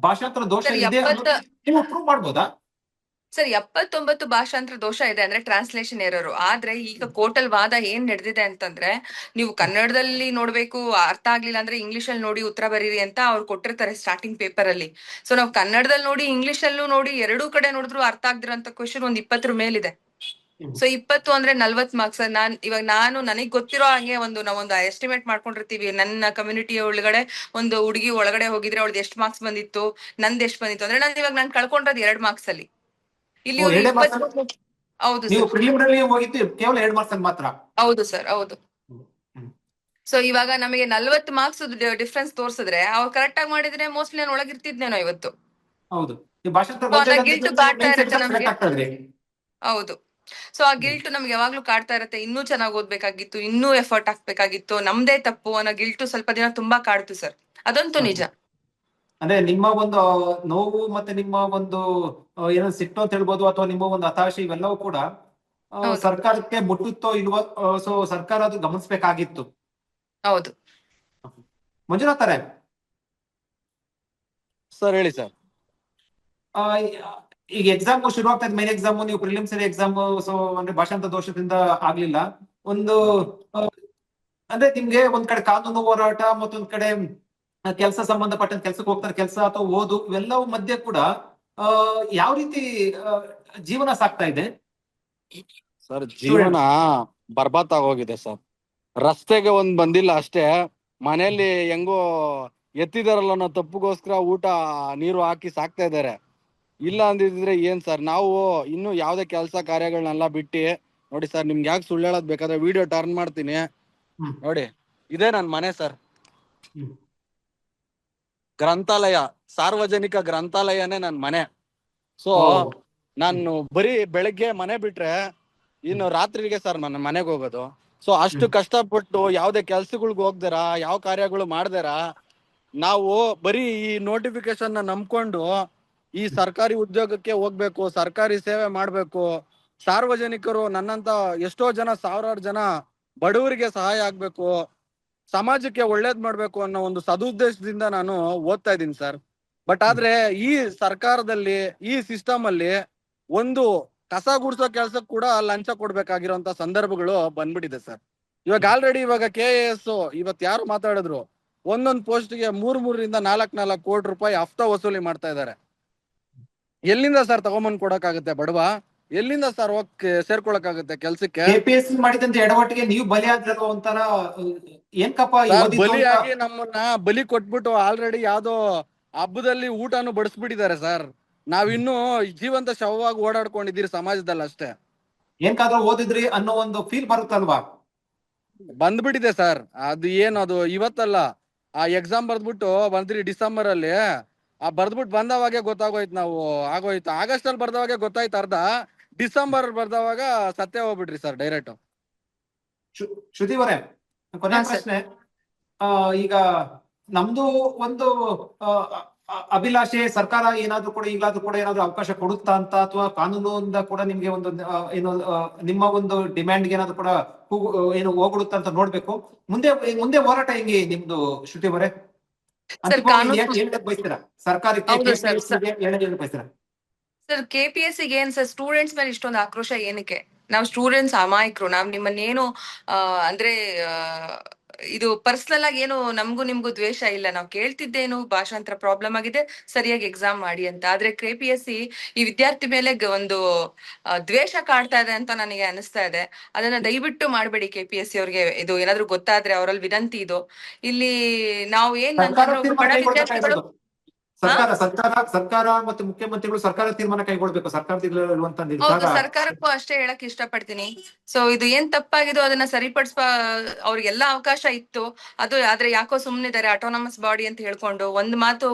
ಭಾಷಾಂತರ ದೋಷ ಇದೆ ನೀವು ಪ್ರೂವ್ ಮಾಡ್ಬೋದಾ? ಸರ್ ಎಪ್ಪತ್ತೊಂಬತ್ತು ಭಾಷಾಂತರ ದೋಷ ಇದೆ ಅಂದ್ರೆ ಟ್ರಾನ್ಸ್ಲೇಷನ್ ಇರೋರು ಆದ್ರೆ ಈಗ ಕೋರ್ಟಲ್ ವಾದ ಏನ್ ನಡೆದಿದೆ ಅಂತಂದ್ರೆ ನೀವು ಕನ್ನಡದಲ್ಲಿ ನೋಡ್ಬೇಕು ಅರ್ಥ ಆಗ್ಲಿಲ್ಲ ಅಂದ್ರೆ ಇಂಗ್ಲಿಷ್ ಅಲ್ಲಿ ನೋಡಿ ಉತ್ತರ ಬರೀರಿ ಅಂತ ಅವ್ರು ಕೊಟ್ಟಿರ್ತಾರೆ ಸ್ಟಾರ್ಟಿಂಗ್ ಪೇಪರ್ ಅಲ್ಲಿ. ಸೊ ನಾವು ಕನ್ನಡದಲ್ಲಿ ನೋಡಿ ಇಂಗ್ಲಿಷ್ ಅಲ್ಲೂ ನೋಡಿ ಎರಡೂ ಕಡೆ ನೋಡಿದ್ರು ಅರ್ಥ ಆಗ್ದಿರೋಂತ ಕ್ವಶನ್ ಒಂದ್ ಇಪ್ಪತ್ತರ ಮೇಲಿದೆ. ಸೊ ಇಪ್ಪತ್ತು ಅಂದ್ರೆ ನಲ್ವತ್ ಮಾರ್ಕ್ಸ್ ನಾನ್ ಇವಾಗ ನಾನು ನನಗ್ ಗೊತ್ತಿರೋ ಹಾಗೆ ಒಂದು ನಾವೊಂದು ಎಸ್ಟಿಮೇಟ್ ಮಾಡ್ಕೊಂಡಿರ್ತೀವಿ. ನನ್ನ ಕಮ್ಯುನಿಟಿ ಒಳಗಡೆ ಒಂದು ಹುಡುಗಿ ಒಳಗಡೆ ಹೋಗಿದ್ರೆ ಅವಳದ್ ಎಷ್ಟು ಮಾರ್ಕ್ಸ್ ಬಂದಿತ್ತು ನಂದ್ ಎಷ್ಟು ಬಂದಿತ್ತು. ಅಂದ್ರೆ ನಾನು ಇವಾಗ ನಾನು ಕಳ್ಕೊಂಡಿರೋದು ಎರಡ್ ಮಾರ್ಕ್ಸ್ ಅಲ್ಲಿ. ಇಲ್ಲಿ ಹೌದು ನೀವು ಪ್ರಿಲಿಮಿನರಿ ಹೋಗಿದ್ದು ಕೇವಲ ಎರಡು ಮಾರ್ಕ್ಸ್ ಮಾತ್ರ? ಹೌದು ಸರ್ ಹೌದು. ಸೊ ಇವಾಗ ನಮಗೆ ನಲ್ವತ್ತು ಮಾರ್ಕ್ಸ್ ಡಿಫ್ರೆನ್ಸ್ ತೋರಿಸಿದ್ರೆ ಅವ್ರು ಕರೆಕ್ಟ್ ಆಗಿ ಮಾಡಿದ್ರೆ ಮೋಸ್ಟ್ಲಿ ನಾನು ಒಳಗಿರ್ತಿದ್ನೇನೋ ಇವತ್ತು. ಹೌದು. ಹೌದು. ಸೊ ಆ ಗಿಲ್ಟ್ ನಮ್ಗೆ ಯಾವಾಗ್ಲೂ ಕಾಡ್ತಾ ಇರತ್ತೆ. ಇನ್ನೂ ಚೆನ್ನಾಗಿ ಓದ್ಬೇಕಾಗಿತ್ತು ಇನ್ನೂ ಎಫರ್ಟ್ ಹಾಕ್ಬೇಕಾಗಿತ್ತು. ನಮ್ದೇ ತಪ್ಪು ಅನ್ನೋ ಗಿಲ್ಟು ಸ್ವಲ್ಪ ದಿನ ತುಂಬಾ ಕಾಡ್ತು ಸರ್. ಅದಂತೂ ನಿಜ. ಅಂದ್ರೆ ನಿಮ್ಮ ಒಂದು ನೋವು ಮತ್ತೆ ನಿಮ್ಮ ಒಂದು ಏನೋ ಸಿಟ್ಟು ಅಂತ ಹೇಳ್ಬೋದು ಅಥವಾ ನಿಮ್ಮ ಒಂದು ಹತಾಶೆ ಇವೆಲ್ಲವೂ ಕೂಡ ಸರ್ಕಾರಕ್ಕೆ ಮುಟ್ಟುತ್ತೋ ಇಲ್ವೋ ಸೊ ಸರ್ಕಾರ ಅದು ಗಮನಿಸಬೇಕಾಗಿತ್ತು. ಹೌದು. ಮಂಜುನಾಥ್ ಸರ್ ಹೇಳಿ ಸರ್. ಆ, ಈಗ ಎಕ್ಸಾಮ್ ಶುರು ಆಗ್ತಾ ಇದೆ ಮೈನ್ ಎಕ್ಸಾಮ್ ನೀವು ಪ್ರಿಲಿಮ್ಸರಿ ಎಕ್ಸಾಮ್ ಸೊ ಅಂದ್ರೆ ಭಾಷಾಂತರ ದೋಷದಿಂದ ಆಗ್ಲಿಲ್ಲ. ಒಂದು ಅಂದ್ರೆ ನಿಮ್ಗೆ ಒಂದ್ ಕಡೆ ಕಾನೂನು ಹೋರಾಟ ಮತ್ತೊಂದ್ ಕಡೆ ಕೆಲಸ ಸಂಬಂಧಪಟ್ಟಂತ ಕೆಲ್ಸಕ್ಕೆ ಹೋಗ್ತಾರೆ ಕೆಲಸ ಅಥವಾ ಓದು ಇವೆಲ್ಲವೂ ಮಧ್ಯೆ ಕೂಡ ಯಾವ ರೀತಿ ಜೀವನ ಸಾಗ್ತಾ ಇದೆ? ಸರ್ ಜೀವನ ಬರ್ಬಾತ್ ಆಗೋಗಿದೆ ಸರ್. ರಸ್ತೆಗೆ ಒಂದ್ ಬಂದಿಲ್ಲ ಅಷ್ಟೇ. ಮನೆಯಲ್ಲಿ ಹೆಂಗೋ ಎತ್ತಿದಾರಲ್ಲ ಅನ್ನೋ ತಪ್ಪುಗೋಸ್ಕರ ಊಟ ನೀರು ಹಾಕಿ ಸಾಕ್ತಾ ಇದಾರೆ ಇಲ್ಲ ಅಂದಿದ್ರೆ ಏನ್ ಸರ್? ನಾವು ಇನ್ನು ಯಾವ್ದೇ ಕೆಲಸ ಕಾರ್ಯಗಳನ್ನೆಲ್ಲ ಬಿಟ್ಟು ನೋಡಿ ಸರ್ ನಿಮ್ಗೆ ಯಾಕೆ ಸುಳ್ಳು ಹೇಳೋದ್ ಬೇಕಾದ್ರೆ ವಿಡಿಯೋ ಟರ್ನ್ ಮಾಡ್ತೀನಿ. ನೋಡಿ ಇದೇ ನನ್ ಮನೆ ಸರ್. ಗ್ರಂಥಾಲಯ ಸಾರ್ವಜನಿಕ ಗ್ರಂಥಾಲಯನೇ ನನ್ ಮನೆ. ಸೊ ನಾನು ಬರೀ ಬೆಳಗ್ಗೆ ಮನೆ ಬಿಟ್ರೆ ಇನ್ನು ರಾತ್ರಿಗೆ ಸರ್ ನನ್ನ ಮನೆಗೆ ಹೋಗೋದು. ಸೊ ಅಷ್ಟು ಕಷ್ಟಪಟ್ಟು ಯಾವ್ದೇ ಕೆಲ್ಸಗಳ್ಗೆ ಹೋಗ್ದಾರ ಯಾವ ಕಾರ್ಯಗಳು ಮಾಡ್ದಾರ ನಾವು ಬರೀ ಈ ನೋಟಿಫಿಕೇಶನ್ನ ನಂಬ್ಕೊಂಡು ಈ ಸರ್ಕಾರಿ ಉದ್ಯೋಗಕ್ಕೆ ಹೋಗ್ಬೇಕು ಸರ್ಕಾರಿ ಸೇವೆ ಮಾಡ್ಬೇಕು ಸಾರ್ವಜನಿಕರು ನನ್ನಂತ ಎಷ್ಟೋ ಜನ ಸಾವಿರಾರು ಜನ ಬಡವರಿಗೆ ಸಹಾಯ ಆಗ್ಬೇಕು ಸಮಾಜಕ್ಕೆ ಒಳ್ಳೇದ್ ಮಾಡ್ಬೇಕು ಅನ್ನೋ ಒಂದು ಸದುದ್ದೇಶದಿಂದ ನಾನು ಓದ್ತಾ ಇದ್ದೀನಿ ಸರ್ ಬಟ್ ಆದ್ರೆ ಈ ಸರ್ಕಾರದಲ್ಲಿ ಈ ಸಿಸ್ಟಮ್ ಅಲ್ಲಿ ಒಂದು ಕಸ ಗುಡ್ಸೋ ಕೆಲ್ಸಕ್ಕೆ ಕೂಡ ಲಂಚ ಕೊಡ್ಬೇಕಾಗಿರೋಂತ ಸಂದರ್ಭಗಳು ಬಂದ್ಬಿಟ್ಟಿದೆ ಸರ್ ಇವಾಗ ಆಲ್ರೆಡಿ ಇವಾಗ ಕೆ ಎ ಎಸ್ ಇವತ್ ಯಾರು ಮಾತಾಡಿದ್ರು? ಒಂದೊಂದ್ ಪೋಸ್ಟ್ಗೆ ಗೆ ಮೂರ್ ಮೂರರಿಂದ ನಾಲ್ಕ್ ನಾಲ್ಕು ಕೋಟಿ ರೂಪಾಯಿ ಹಫ್ತಾ ವಸೂಲಿ ಮಾಡ್ತಾ ಇದ್ದಾರೆ. ಎಲ್ಲಿಂದ ಸರ್ ತಗೊಂಬಂದ್ ಕೊಡಕ್ಕಾಗತ್ತೆ ಬಡವ? ಎಲ್ಲಿಂದ ಸರ್ ಹೋಗ್ ಸೇರ್ಕೊಳಕ್ಕಾಗುತ್ತೆ ಕೆಲ್ಸಕ್ಕೆ? ಮಾಡಿದಂತ ಎಡವಟ್ಟಿಗೆ ನೀವು ಬಲಿ ಆದ್ರಲ್ವ ಒಂಥರ ಏನ್ಕಪ್ಪ ಬಲಿಯಾಗಿ ನಮ್ಮನ್ನ ಬಲಿ ಕೊಟ್ಬಿಟ್ಟು ಆಲ್ರೆಡಿ ಯಾವ್ದೋ ಹಬ್ಬದಲ್ಲಿ ಊಟನು ಬಡಿಸ್ಬಿಟ್ಟಿದ್ದಾರೆ ಸರ್ ನಾವಿನ್ನು ಜೀವಂತ ಶವವಾಗಿ ಓಡಾಡ್ಕೊಂಡಿದ್ದೀರಿ ಸಮಾಜದಲ್ಲಿ ಅಷ್ಟೇ. ಏನ್ಕಾದ್ರೂ ಓದಿದ್ರಿ ಅನ್ನೋ ಒಂದು ಫೀಲ್ ಬರುತ್ತಲ್ವಾ? ಬಂದ್ಬಿಟ್ಟಿದೆ ಸರ್ ಅದು ಏನು ಅದು ಇವತ್ತಲ್ಲ ಆ ಎಕ್ಸಾಮ್ ಬರ್ದ್ಬಿಟ್ಟು ಬಂದ್ರಿ ಡಿಸೆಂಬರ್ ಅಲ್ಲಿ ಆ ಬರ್ದ್ಬಿಟ್ಟು ಬಂದವಾಗೆ ಗೊತ್ತಾಗೋಯ್ತು ನಾವು ಆಗೋಯ್ತು. ಆಗಸ್ಟ್ ಅಲ್ಲಿ ಬರ್ದವಾಗೆ ಗೊತ್ತಾಯ್ತು ಅರ್ಧ. ಡಿಸೆಂಬರ್ ಬರ್ದವಾಗ ಸತ್ಯ ಹೋಗ್ಬಿಡ್ರಿ ಸರ್ ಡೈರೆಕ್ಟ್ ಶ್ರುತಿವರೇ ಕೊನೆ ಹಾ, ಸರ್. ಪ್ರಶ್ನೆ. ಆ ಈಗ ನಮ್ದು ಒಂದು ಆ, ಅಭಿಲಾಷೆ ಸರ್ಕಾರ ಏನಾದ್ರೂ ಕೂಡ ಈಗಲಾದ್ರೂ ಕೂಡ ಏನಾದ್ರೂ ಅವಕಾಶ ಕೊಡುತ್ತಾ ಅಂತ ಅಥವಾ ಕಾನೂನಿಂದ ಕೂಡ ನಿಮ್ಗೆ ಒಂದು ಏನು ನಿಮ್ಮ ಒಂದು ಡಿಮ್ಯಾಂಡ್ ಏನಾದ್ರೂ ಕೂಡ ಏನು ಹೋಗ್ಬಿಡುತ್ತಾ ಅಂತ ನೋಡ್ಬೇಕು. ಮುಂದೆ ಮುಂದೆ ಹೋರಾಟ ಹೆಂಗೆ ನಿಮ್ದು ಶ್ರುತಿ ಬರೇ ಬಯಸ್ತೀರಾ? ಸರ್ಕಾರಕ್ಕೆ ಬಯಸ್ತೀರಾ? ಸರ್ ಕೆ ಪಿ ಎಸ್ ಏನ್ ಸರ್ ಸ್ಟೂಡೆಂಟ್ಸ್ ಮೇಲೆ ಇಷ್ಟೊಂದು ಆಕ್ರೋಶ ಏನಕ್ಕೆ? ನಾವು ಸ್ಟೂಡೆಂಟ್ಸ್ ಅಮಾಯಕರು ನಾವ್ ನಿಮ್ಮನ್ನೇನು ಅಂದ್ರೆ ಇದು ಪರ್ಸನಲ್ ಆಗಿ ಏನು ನಮಗೂ ನಿಮ್ಗೂ ದ್ವೇಷ ಇಲ್ಲ. ನಾವು ಕೇಳ್ತಿದ್ದೇನು ಭಾಷಾಂತರ ಪ್ರಾಬ್ಲಮ್ ಆಗಿದೆ ಸರಿಯಾಗಿ ಎಕ್ಸಾಮ್ ಮಾಡಿ ಅಂತ. ಆದ್ರೆ ಕೆ ಪಿ ಎಸ್ ಸಿ ಈ ವಿದ್ಯಾರ್ಥಿ ಮೇಲೆ ಒಂದು ದ್ವೇಷ ಕಾಡ್ತಾ ಇದೆ ಅಂತ ನನಗೆ ಅನಿಸ್ತಾ ಇದೆ. ಅದನ್ನ ದಯವಿಟ್ಟು ಮಾಡಬೇಡಿ ಕೆ ಪಿ ಎಸ್ ಸಿ ಅವ್ರಿಗೆ. ಇದು ಏನಾದ್ರು ಗೊತ್ತಾದ್ರೆ ಅವರಲ್ಲಿ ವಿನಂತಿ ಇದು. ಇಲ್ಲಿ ನಾವು ಏನ್ ಬಡ ವಿದ್ಯಾರ್ಥಿಗಳು ಸರ್ಕಾರ ಸರ್ಕಾರ ಸರ್ಕಾರ ಮತ್ತು ಮುಖ್ಯಮಂತ್ರಿಗಳು ಸರ್ಕಾರ ತೀರ್ಮಾನ ಕೈಗೊಳ್ಬೇಕು. ಸರ್ಕಾರ ಹೌದು, ಸರ್ಕಾರಕ್ಕೂ ಅಷ್ಟೇ ಹೇಳಕ್ ಇಷ್ಟಪಡ್ತೀನಿ. ಸೊ ಇದು ಏನ್ ತಪ್ಪಾಗಿದೆ ಅದನ್ನ ಸರಿಪಡಿಸುವ ಅವ್ರಿಗೆಲ್ಲಾ ಅವಕಾಶ ಇತ್ತು. ಅದು ಆದ್ರೆ ಯಾಕೋ ಸುಮ್ನಿದ್ದಾರೆ ಆಟೋನಮಸ್ ಬಾಡಿ ಅಂತ ಹೇಳ್ಕೊಂಡು ಒಂದ್ ಮಾತು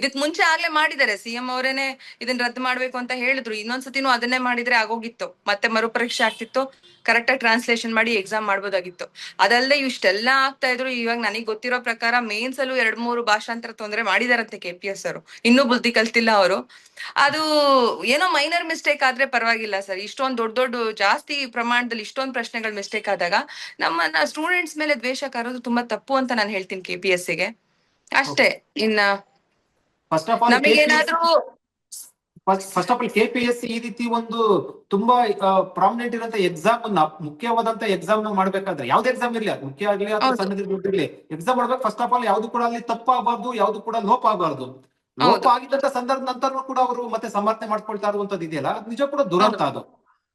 ಇದಕ್ ಮುಂಚೆ ಆಗ್ಲೇ ಮಾಡಿದ್ದಾರೆ. ಸಿಎಂ ಅವರೇನೆ ಇದನ್ನ ರದ್ದು ಮಾಡ್ಬೇಕು ಅಂತ ಹೇಳಿದ್ರು. ಇನ್ನೊಂದ್ಸತಿನೂ ಅದನ್ನೇ ಮಾಡಿದ್ರೆ ಆಗೋಗಿತ್ತು. ಮತ್ತೆ ಮರುಪರೀಕ್ಷೆ ಆಗ್ತಿತ್ತು. ಕರೆಕ್ಟ್ ಆಗಿ ಟ್ರಾನ್ಸ್ಲೇಷನ್ ಮಾಡಿ ಎಕ್ಸಾಮ್ ಮಾಡ್ಬೋದಾಗಿತ್ತು. ಅದಲ್ಲದೆ ಇಷ್ಟೆಲ್ಲಾ ಆಗ್ತಾ ಇದ್ರು ಇವಾಗ ನನಗೆ ಗೊತ್ತಿರೋ ಪ್ರಕಾರ ಮೇನ್ಸ್ ಅಲ್ಲೂ ಎರಡ್ ಮೂರು ಭಾಷಾಂತರ ತೊಂದರೆ ಮಾಡಿದಾರಂತೆ ಕೆ ಪಿ ಎಸ್ ಅವರು. ಇನ್ನೂ ಬುದ್ಧಿ ಕಲ್ತಿಲ್ಲ ಅವರು. ಅದು ಏನೋ ಮೈನರ್ ಮಿಸ್ಟೇಕ್ ಆದ್ರೆ ಪರವಾಗಿಲ್ಲ ಸರ್. ಇಷ್ಟೊಂದು ದೊಡ್ಡ ದೊಡ್ಡ ಜಾಸ್ತಿ ಪ್ರಮಾಣದಲ್ಲಿ ಇಷ್ಟೊಂದು ಪ್ರಶ್ನೆಗಳು ಮಿಸ್ಟೇಕ್ ಆದಾಗ ನಮ್ಮನ್ನ ಸ್ಟೂಡೆಂಟ್ಸ್ ಮೇಲೆ ದ್ವೇಷ ಕರೋದು ತುಂಬಾ ತಪ್ಪು ಅಂತ ನಾನು ಹೇಳ್ತೀನಿ ಕೆ ಪಿ ಎಸ್ಗೆ. ಅಷ್ಟೇ. ಇನ್ನ ನಮಗೇನಾದ್ರೂ ಫಸ್ಟ್ ಆಫ್ ಆಲ್ ಕೆಪಿಎಸ್ಸಿ ಈ ರೀತಿ ಒಂದು ತುಂಬಾ ಪ್ರಾಮಿನೆಂಟ್ ಇರುವಂತ ಎಕ್ಸಾಮ್ ಮುಖ್ಯವಾದಂತ ಎಕ್ಸಾಮ್ ಮಾಡ್ಬೇಕಾದ್ರೆ ಯಾವ್ದು ಎಕ್ಸಾಮ್ ಇರ್ಲಿ ಅದು? ಮುಖ್ಯ ಆಗ್ಲಿ ಅಥವಾ. ಸಣ್ಣದಿರ್ಲಿ ಎಕ್ಸಾಮ್ ಮಾಡ್ಬೇಕು. ಫಸ್ಟ್ ಆಫ್ ಆಲ್ ಯಾವ್ದು ಕೂಡ ಅಲ್ಲಿ ತಪ್ಪಾಗಬಾರ್ದು ಯಾವ್ದು ಕೂಡ ಲೋಪ ಆಗಬಾರ್ದು. ಲೋಪ. ಆಗಿದ್ದಂತ ಸಂದರ್ಭ ನಂತರ ಕೂಡ ಅವರು ಮತ್ತೆ ಸಮರ್ಥನೆ ಮಾಡ್ಕೊಳ್ತಾ ಇರುವಂತದ್ದು ಇದೆಯಲ್ಲ? ಅದು ನಿಜ ಕೂಡ ದುರಂತ ಅದು.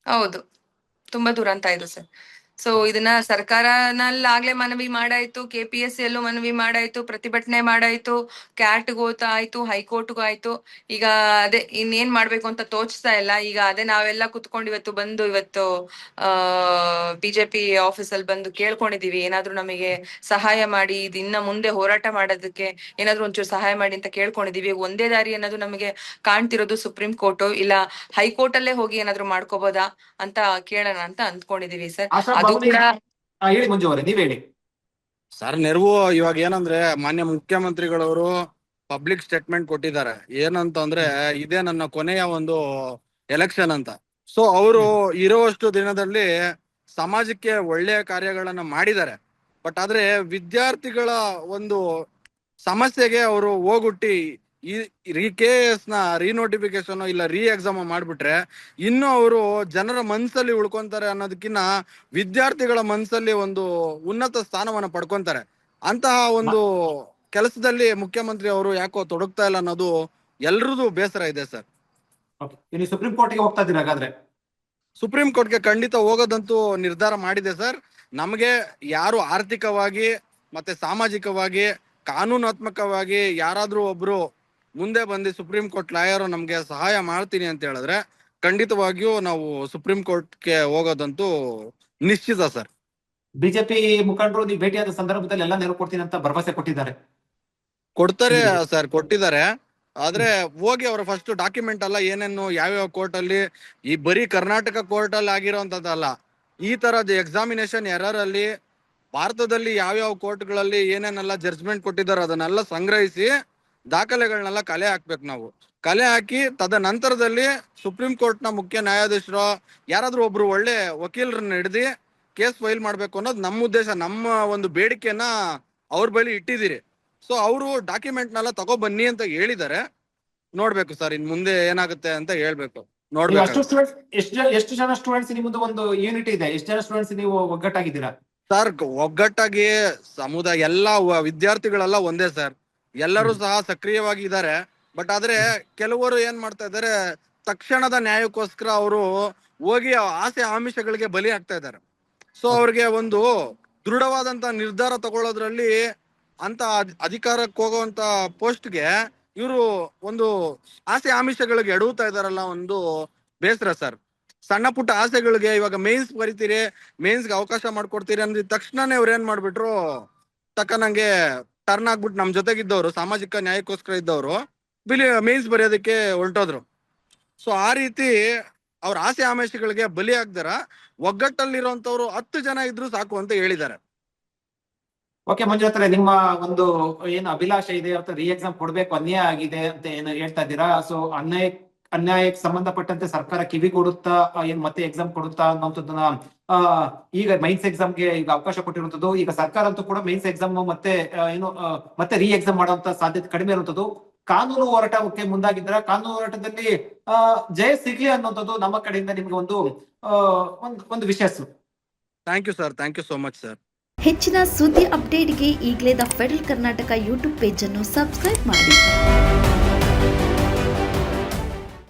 ಹೌದು. ತುಂಬಾ ದುರಂತ ಇದು ಸರ್. ಸೊ ಇದನ್ನ ಸರ್ಕಾರನಲ್ಲಾಗ್ಲೇ ಮನವಿ ಮಾಡಾಯ್ತು ಕೆ ಪಿ ಎಸ್ ಎಲ್ಲೂ ಮನವಿ ಮಾಡಾಯ್ತು ಪ್ರತಿಭಟನೆ ಮಾಡಾಯ್ತು ಕ್ಯಾಟ್ಗೂ ಆಯ್ತು ಹೈಕೋರ್ಟ್ಗೂ ಆಯ್ತು. ಈಗ ಅದೇ ಇನ್ನೇನ್ ಮಾಡ್ಬೇಕು ಅಂತ ತೋಚ್ತಾ ಇಲ್ಲ. ಈಗ ಅದೇ ನಾವೆಲ್ಲ ಕುತ್ಕೊಂಡು ಇವತ್ತು ಬಂದು ಇವತ್ತು ಆ ಬಿಜೆಪಿ ಆಫೀಸ್ ಅಲ್ಲಿ ಬಂದು ಕೇಳ್ಕೊಂಡಿದೀವಿ. ಏನಾದ್ರೂ ನಮಗೆ ಸಹಾಯ ಮಾಡಿ ಇದನ್ನ ಇನ್ನ ಮುಂದೆ ಹೋರಾಟ ಮಾಡೋದಕ್ಕೆ ಏನಾದ್ರೂ ಒಂಚೂರು ಸಹಾಯ ಮಾಡಿ ಅಂತ ಕೇಳ್ಕೊಂಡಿದೀವಿ. ಒಂದೇ ದಾರಿ ಅನ್ನೋದು ನಮಗೆ ಕಾಣ್ತಿರೋದು ಸುಪ್ರೀಂ ಕೋರ್ಟ್ ಇಲ್ಲ ಹೈಕೋರ್ಟ್ ಅಲ್ಲೇ ಹೋಗಿ ಏನಾದ್ರು ಮಾಡ್ಕೋಬೋದಾ ಅಂತ ಕೇಳೋಣ ಅಂತ ಅಂದ್ಕೊಂಡಿದೀವಿ ಸರ್. ಕೂಡ ಹೇಳಿ ಮಂಜು ಅವರೇ ನೀವ್ ಹೇಳಿ. ಸರ್ ನೆರವು ಇವಾಗ ಏನಂದ್ರೆ ಮಾನ್ಯ ಮುಖ್ಯಮಂತ್ರಿಗಳವರು ಪಬ್ಲಿಕ್ ಸ್ಟೇಟ್ಮೆಂಟ್ ಕೊಟ್ಟಿದ್ದಾರೆ. ಏನಂತಂದ್ರೆ ಇದೇ ನನ್ನ ಕೊನೆಯ ಒಂದು ಎಲೆಕ್ಷನ್ ಅಂತ. ಸೊ ಅವರು ಇರುವಷ್ಟು ದಿನದಲ್ಲಿ ಸಮಾಜಕ್ಕೆ ಒಳ್ಳೆಯ ಕಾರ್ಯಗಳನ್ನ ಮಾಡಿದ್ದಾರೆ. ಬಟ್ ಆದ್ರೆ ವಿದ್ಯಾರ್ಥಿಗಳ ಒಂದು ಸಮಸ್ಯೆಗೆ ಅವರು ಹೋಗುಟ್ಟಿ ಈ ಕೆ ಎಸ್ನ ರೀನೋಟಿಫಿಕೇಶನ್ ಇಲ್ಲ ರೀ ಎಕ್ಸಾಮ್ ಮಾಡ್ಬಿಟ್ರೆ ಇನ್ನು ಅವರು ಜನರ ಮನ್ಸಲ್ಲಿ ಉಳ್ಕೊಂತಾರೆ ಅನ್ನೋದಕ್ಕಿನ್ನ ವಿದ್ಯಾರ್ಥಿಗಳ ಮನಸ್ಸಲ್ಲಿ ಒಂದು ಉನ್ನತ ಸ್ಥಾನವನ್ನ ಪಡ್ಕೊಂತಾರೆ. ಅಂತಹ ಒಂದು ಕೆಲಸದಲ್ಲಿ ಮುಖ್ಯಮಂತ್ರಿ ಅವರು ಯಾಕೋ ತೊಡಗ್ತಾ ಇಲ್ಲ ಅನ್ನೋದು ಎಲ್ರದ್ದು ಬೇಸರ ಇದೆ ಸರ್. ಸುಪ್ರೀಂ ಕೋರ್ಟ್ಗೆ ಹೋಗ್ತಾ ಇದ್ದೀರಾ ಹಾಗಾದ್ರೆ? ಸುಪ್ರೀಂ ಕೋರ್ಟ್ಗೆ ಖಂಡಿತ ಹೋಗೋದಂತೂ ನಿರ್ಧಾರ ಮಾಡಿದೆ ಸರ್. ನಮಗೆ ಯಾರು ಆರ್ಥಿಕವಾಗಿ ಮತ್ತೆ ಸಾಮಾಜಿಕವಾಗಿ ಕಾನೂನಾತ್ಮಕವಾಗಿ ಯಾರಾದ್ರೂ ಒಬ್ರು ಮುಂದೆ ಬಂದು ಸುಪ್ರೀಂ ಕೋರ್ಟ್ ಲಾಯರ್ ನಮ್ಗೆ ಸಹಾಯ ಮಾಡ್ತೀನಿ ಅಂತ ಹೇಳಿದ್ರೆ ಖಂಡಿತವಾಗಿಯೂ ನಾವು ಸುಪ್ರೀಂ ಕೋರ್ಟ್ಗೆ ಹೋಗೋದಂತೂ ನಿಶ್ಚಿತ ಸರ್. ಬಿಜೆಪಿ ಮುಖಂಡರು ನೀವು ಭೇಟಿಯಾದ ಸಂದರ್ಭದಲ್ಲಿ ಎಲ್ಲ ನೆರವು ಕೊಡ್ತೀನಿ ಅಂತ ಭರವಸೆ ಕೊಟ್ಟಿದ್ದಾರೆ. ಕೊಡ್ತಾರೆ ಸರ್ ಕೊಟ್ಟಿದ್ದಾರೆ. ಆದ್ರೆ ಹೋಗಿ ಅವ್ರ ಫಸ್ಟ್ ಡಾಕ್ಯುಮೆಂಟ್ ಅಲ್ಲ ಏನೇನು ಯಾವ್ಯಾವ ಕೋರ್ಟ್ ಅಲ್ಲಿ ಈ ಬರೀ ಕರ್ನಾಟಕ ಕೋರ್ಟ್ ಅಲ್ಲಿ ಆಗಿರೋಂಥದ್ದಲ್ಲ ಈ ತರದ ಎಕ್ಸಾಮಿನೇಷನ್ ಎರರ್ ಅಲ್ಲಿ ಭಾರತದಲ್ಲಿ ಯಾವ್ಯಾವ ಕೋರ್ಟ್ಗಳಲ್ಲಿ ಏನೇನೆಲ್ಲ ಜಡ್ಜ್ಮೆಂಟ್ ಕೊಟ್ಟಿದ್ದಾರೆ ಅದನ್ನೆಲ್ಲ ಸಂಗ್ರಹಿಸಿ ದಾಖಲೆಗಳನ್ನೆಲ್ಲ ಕಲೆ ಹಾಕ್ಬೇಕು ನಾವು. ಕಲೆ ಹಾಕಿ ತದನಂತರದಲ್ಲಿ ಸುಪ್ರೀಂ ಕೋರ್ಟ್ನ ಮುಖ್ಯ ನ್ಯಾಯಾಧೀಶರು ಯಾರಾದ್ರೂ ಒಬ್ರು ಒಳ್ಳೆ ವಕೀಲರನ್ನ ಹಿಡ್ದು ಕೇಸ್ ಫೈಲ್ ಮಾಡ್ಬೇಕು ಅನ್ನೋದು ನಮ್ಮ ಉದ್ದೇಶ ನಮ್ಮ ಒಂದು ಬೇಡಿಕೆನ ಅವ್ರ ಬಳಿ ಇಟ್ಟಿದ್ದೀರಿ. ಸೊ ಅವರು ಡಾಕ್ಯುಮೆಂಟ್ನೆಲ್ಲ ತಗೋ ಬನ್ನಿ ಅಂತ ಹೇಳಿದ್ದಾರೆ. ನೋಡ್ಬೇಕು ಸರ್ ಇನ್ ಮುಂದೆ ಏನಾಗುತ್ತೆ ಅಂತ ಹೇಳ್ಬೇಕು. ನೀವು ನೋಡ್ಬೇಕು. ಎಷ್ಟು ಜನ ಎಷ್ಟು ಜನ ಸ್ಟೂಡೆಂಟ್ಸ್ ನಿಮ್ಮದು ಒಂದು ಯೂನಿಟ್ ಇದೆ? ಎಷ್ಟು ಜನ ಸ್ಟೂಡೆಂಟ್ಸ್ ನೀವು ಒಗ್ಗಟ್ಟಾಗಿದ್ದೀರಾ? ಸರ್ ಒಗ್ಗಟ್ಟಾಗಿ ಸಮುದಾಯ ಎಲ್ಲಾ ವಿದ್ಯಾರ್ಥಿಗಳೆಲ್ಲ ಒಂದೇ ಸರ್. ಎಲ್ಲರೂ ಸಹ ಸಕ್ರಿಯವಾಗಿ ಇದ್ದಾರೆ. ಬಟ್ ಆದ್ರೆ ಕೆಲವರು ಏನ್ ಮಾಡ್ತಾ ಇದ್ದಾರೆ ತಕ್ಷಣದ ನ್ಯಾಯಕ್ಕೋಸ್ಕರ ಅವರು ಹೋಗಿ ಆಸೆ ಆಮಿಷಗಳಿಗೆ ಬಲಿ ಆಗ್ತಾ ಇದ್ದಾರೆ. ಸೊ ಅವ್ರಿಗೆ ಒಂದು ದೃಢವಾದಂತ ನಿರ್ಧಾರ ತಗೊಳ್ಳೋದ್ರಲ್ಲಿ ಅಂತ ಅಧ್- ಅಧಿಕಾರಕ್ಕೆ ಹೋಗುವಂತ ಪೋಸ್ಟ್ಗೆ ಇವರು ಒಂದು ಆಸೆ ಆಮಿಷಗಳಿಗೆ ಎಡುತ್ತಾ ಇದಾರಲ್ಲ ಒಂದು ಬೇಸರ ಸರ್. ಸಣ್ಣ ಪುಟ್ಟ ಆಸೆಗಳಿಗೆ ಇವಾಗ ಮೇನ್ಸ್ ಬರಿತೀರಿ ಮೇನ್ಸ್ಗೆ ಅವಕಾಶ ಮಾಡ್ಕೊಡ್ತೀರಿ ಅಂದ್ರೆ ತಕ್ಷಣನೇ ಅವ್ರು ಏನ್ ಮಾಡ್ಬಿಟ್ರು ತಕ್ಕನಂಗೆ ಟರ್ನ್ ಆಗ್ಬಿಟ್ಟು ನಮ್ ಜೊತೆಗಿದ್ದವರು, ಸಾಮಾಜಿಕ ನ್ಯಾಯಕ್ಕೋಸ್ಕರ ಇದ್ದವರು, ಬಿಲಿ ಮೀನ್ಸ್ ಬರೆಯೋದಕ್ಕೆ ಹೊರಟೋದ್ರು. ಸೊ ಆ ರೀತಿ ಅವ್ರ ಆಸೆ ಆಮಿಷಗಳಿಗೆ ಬಲಿ ಆಗ್ದಾರ. ಒಗ್ಗಟ್ಟಲ್ಲಿರುವಂತವ್ರು ಹತ್ತು ಜನ ಇದ್ರು ಸಾಕು ಅಂತ ಹೇಳಿದ್ದಾರೆ. ಓಕೆ ಮಂಜುತ್ರೆ ನಿಮ್ಮ ಒಂದು ಏನು ಅಭಿಲಾಷೆ ಇದೆ? ಅಥವಾ ರಿ ಎಕ್ಸಾಮ್ ಕೊಡ್ಬೇಕು, ಅನ್ಯಾಯ ಆಗಿದೆ ಅಂತ ಏನು ಹೇಳ್ತಾ ಇದ್ದೀರಾ? ಸೊ ಅನ್ಯಾಯ ಅನ್ಯಾಯಕ್ಕೆ ಸಂಬಂಧಪಟ್ಟಂತೆ ಸರ್ಕಾರ ಕಿವಿ ಕೊಡುತ್ತಾ ಏನ್ ಮತ್ತೆ ಎಕ್ಸಾಮ್ ಕೊಡುತ್ತಾ ಅನ್ನೋಂಥದ್ದನ್ನ ಆ, ಈಗ ಮೈನ್ಸ್ ಎಕ್ಸಾಮ್ಗೆ ಈಗ ಅವಕಾಶ ಕೊಟ್ಟಿರುವಂತದ್ದು ಈಗ ಸರ್ಕಾರ ಅಂತೂ ಕೂಡ ಮೈನ್ಸ್ ಎಕ್ಸಾಮ್ ಮತ್ತೆ ಏನು ಮತ್ತೆ ರೀ ಎಕ್ಸಾಮ್ ಮಾಡುವಂತ ಸಾಧ್ಯತೆ ಕಡಿಮೆ ಇರುವಂತದ್ದು ಕಾನೂನು ಹೋರಾಟಕ್ಕೆ ಮುಂದಾಗಿದ್ರೆ ಕಾನೂನು ಹೋರಾಟದಲ್ಲಿ ಆ ಜಯ ಸಿಗ್ಲಿ ಅನ್ನೋಂಥದ್ದು ನಮ್ಮ ಕಡೆಯಿಂದ ನಿಮ್ಗೆ ಒಂದು ಒಂದು ವಿಶೇಷ. ವಿಶ್ವಾಸ thank you sir thank you so much sir ಹೆಚ್ಚಿನ ಸುದ್ದಿ ಅಪ್ಡೇಟ್ಗೆ ಈಗಲೇ ದ ಫೆಡರಲ್ ಕರ್ನಾಟಕ ಯೂಟ್ಯೂಬ್ ಪೇಜನ್ನು ಸಬ್ಸ್ಕ್ರೈಬ್ ಮಾಡಿ.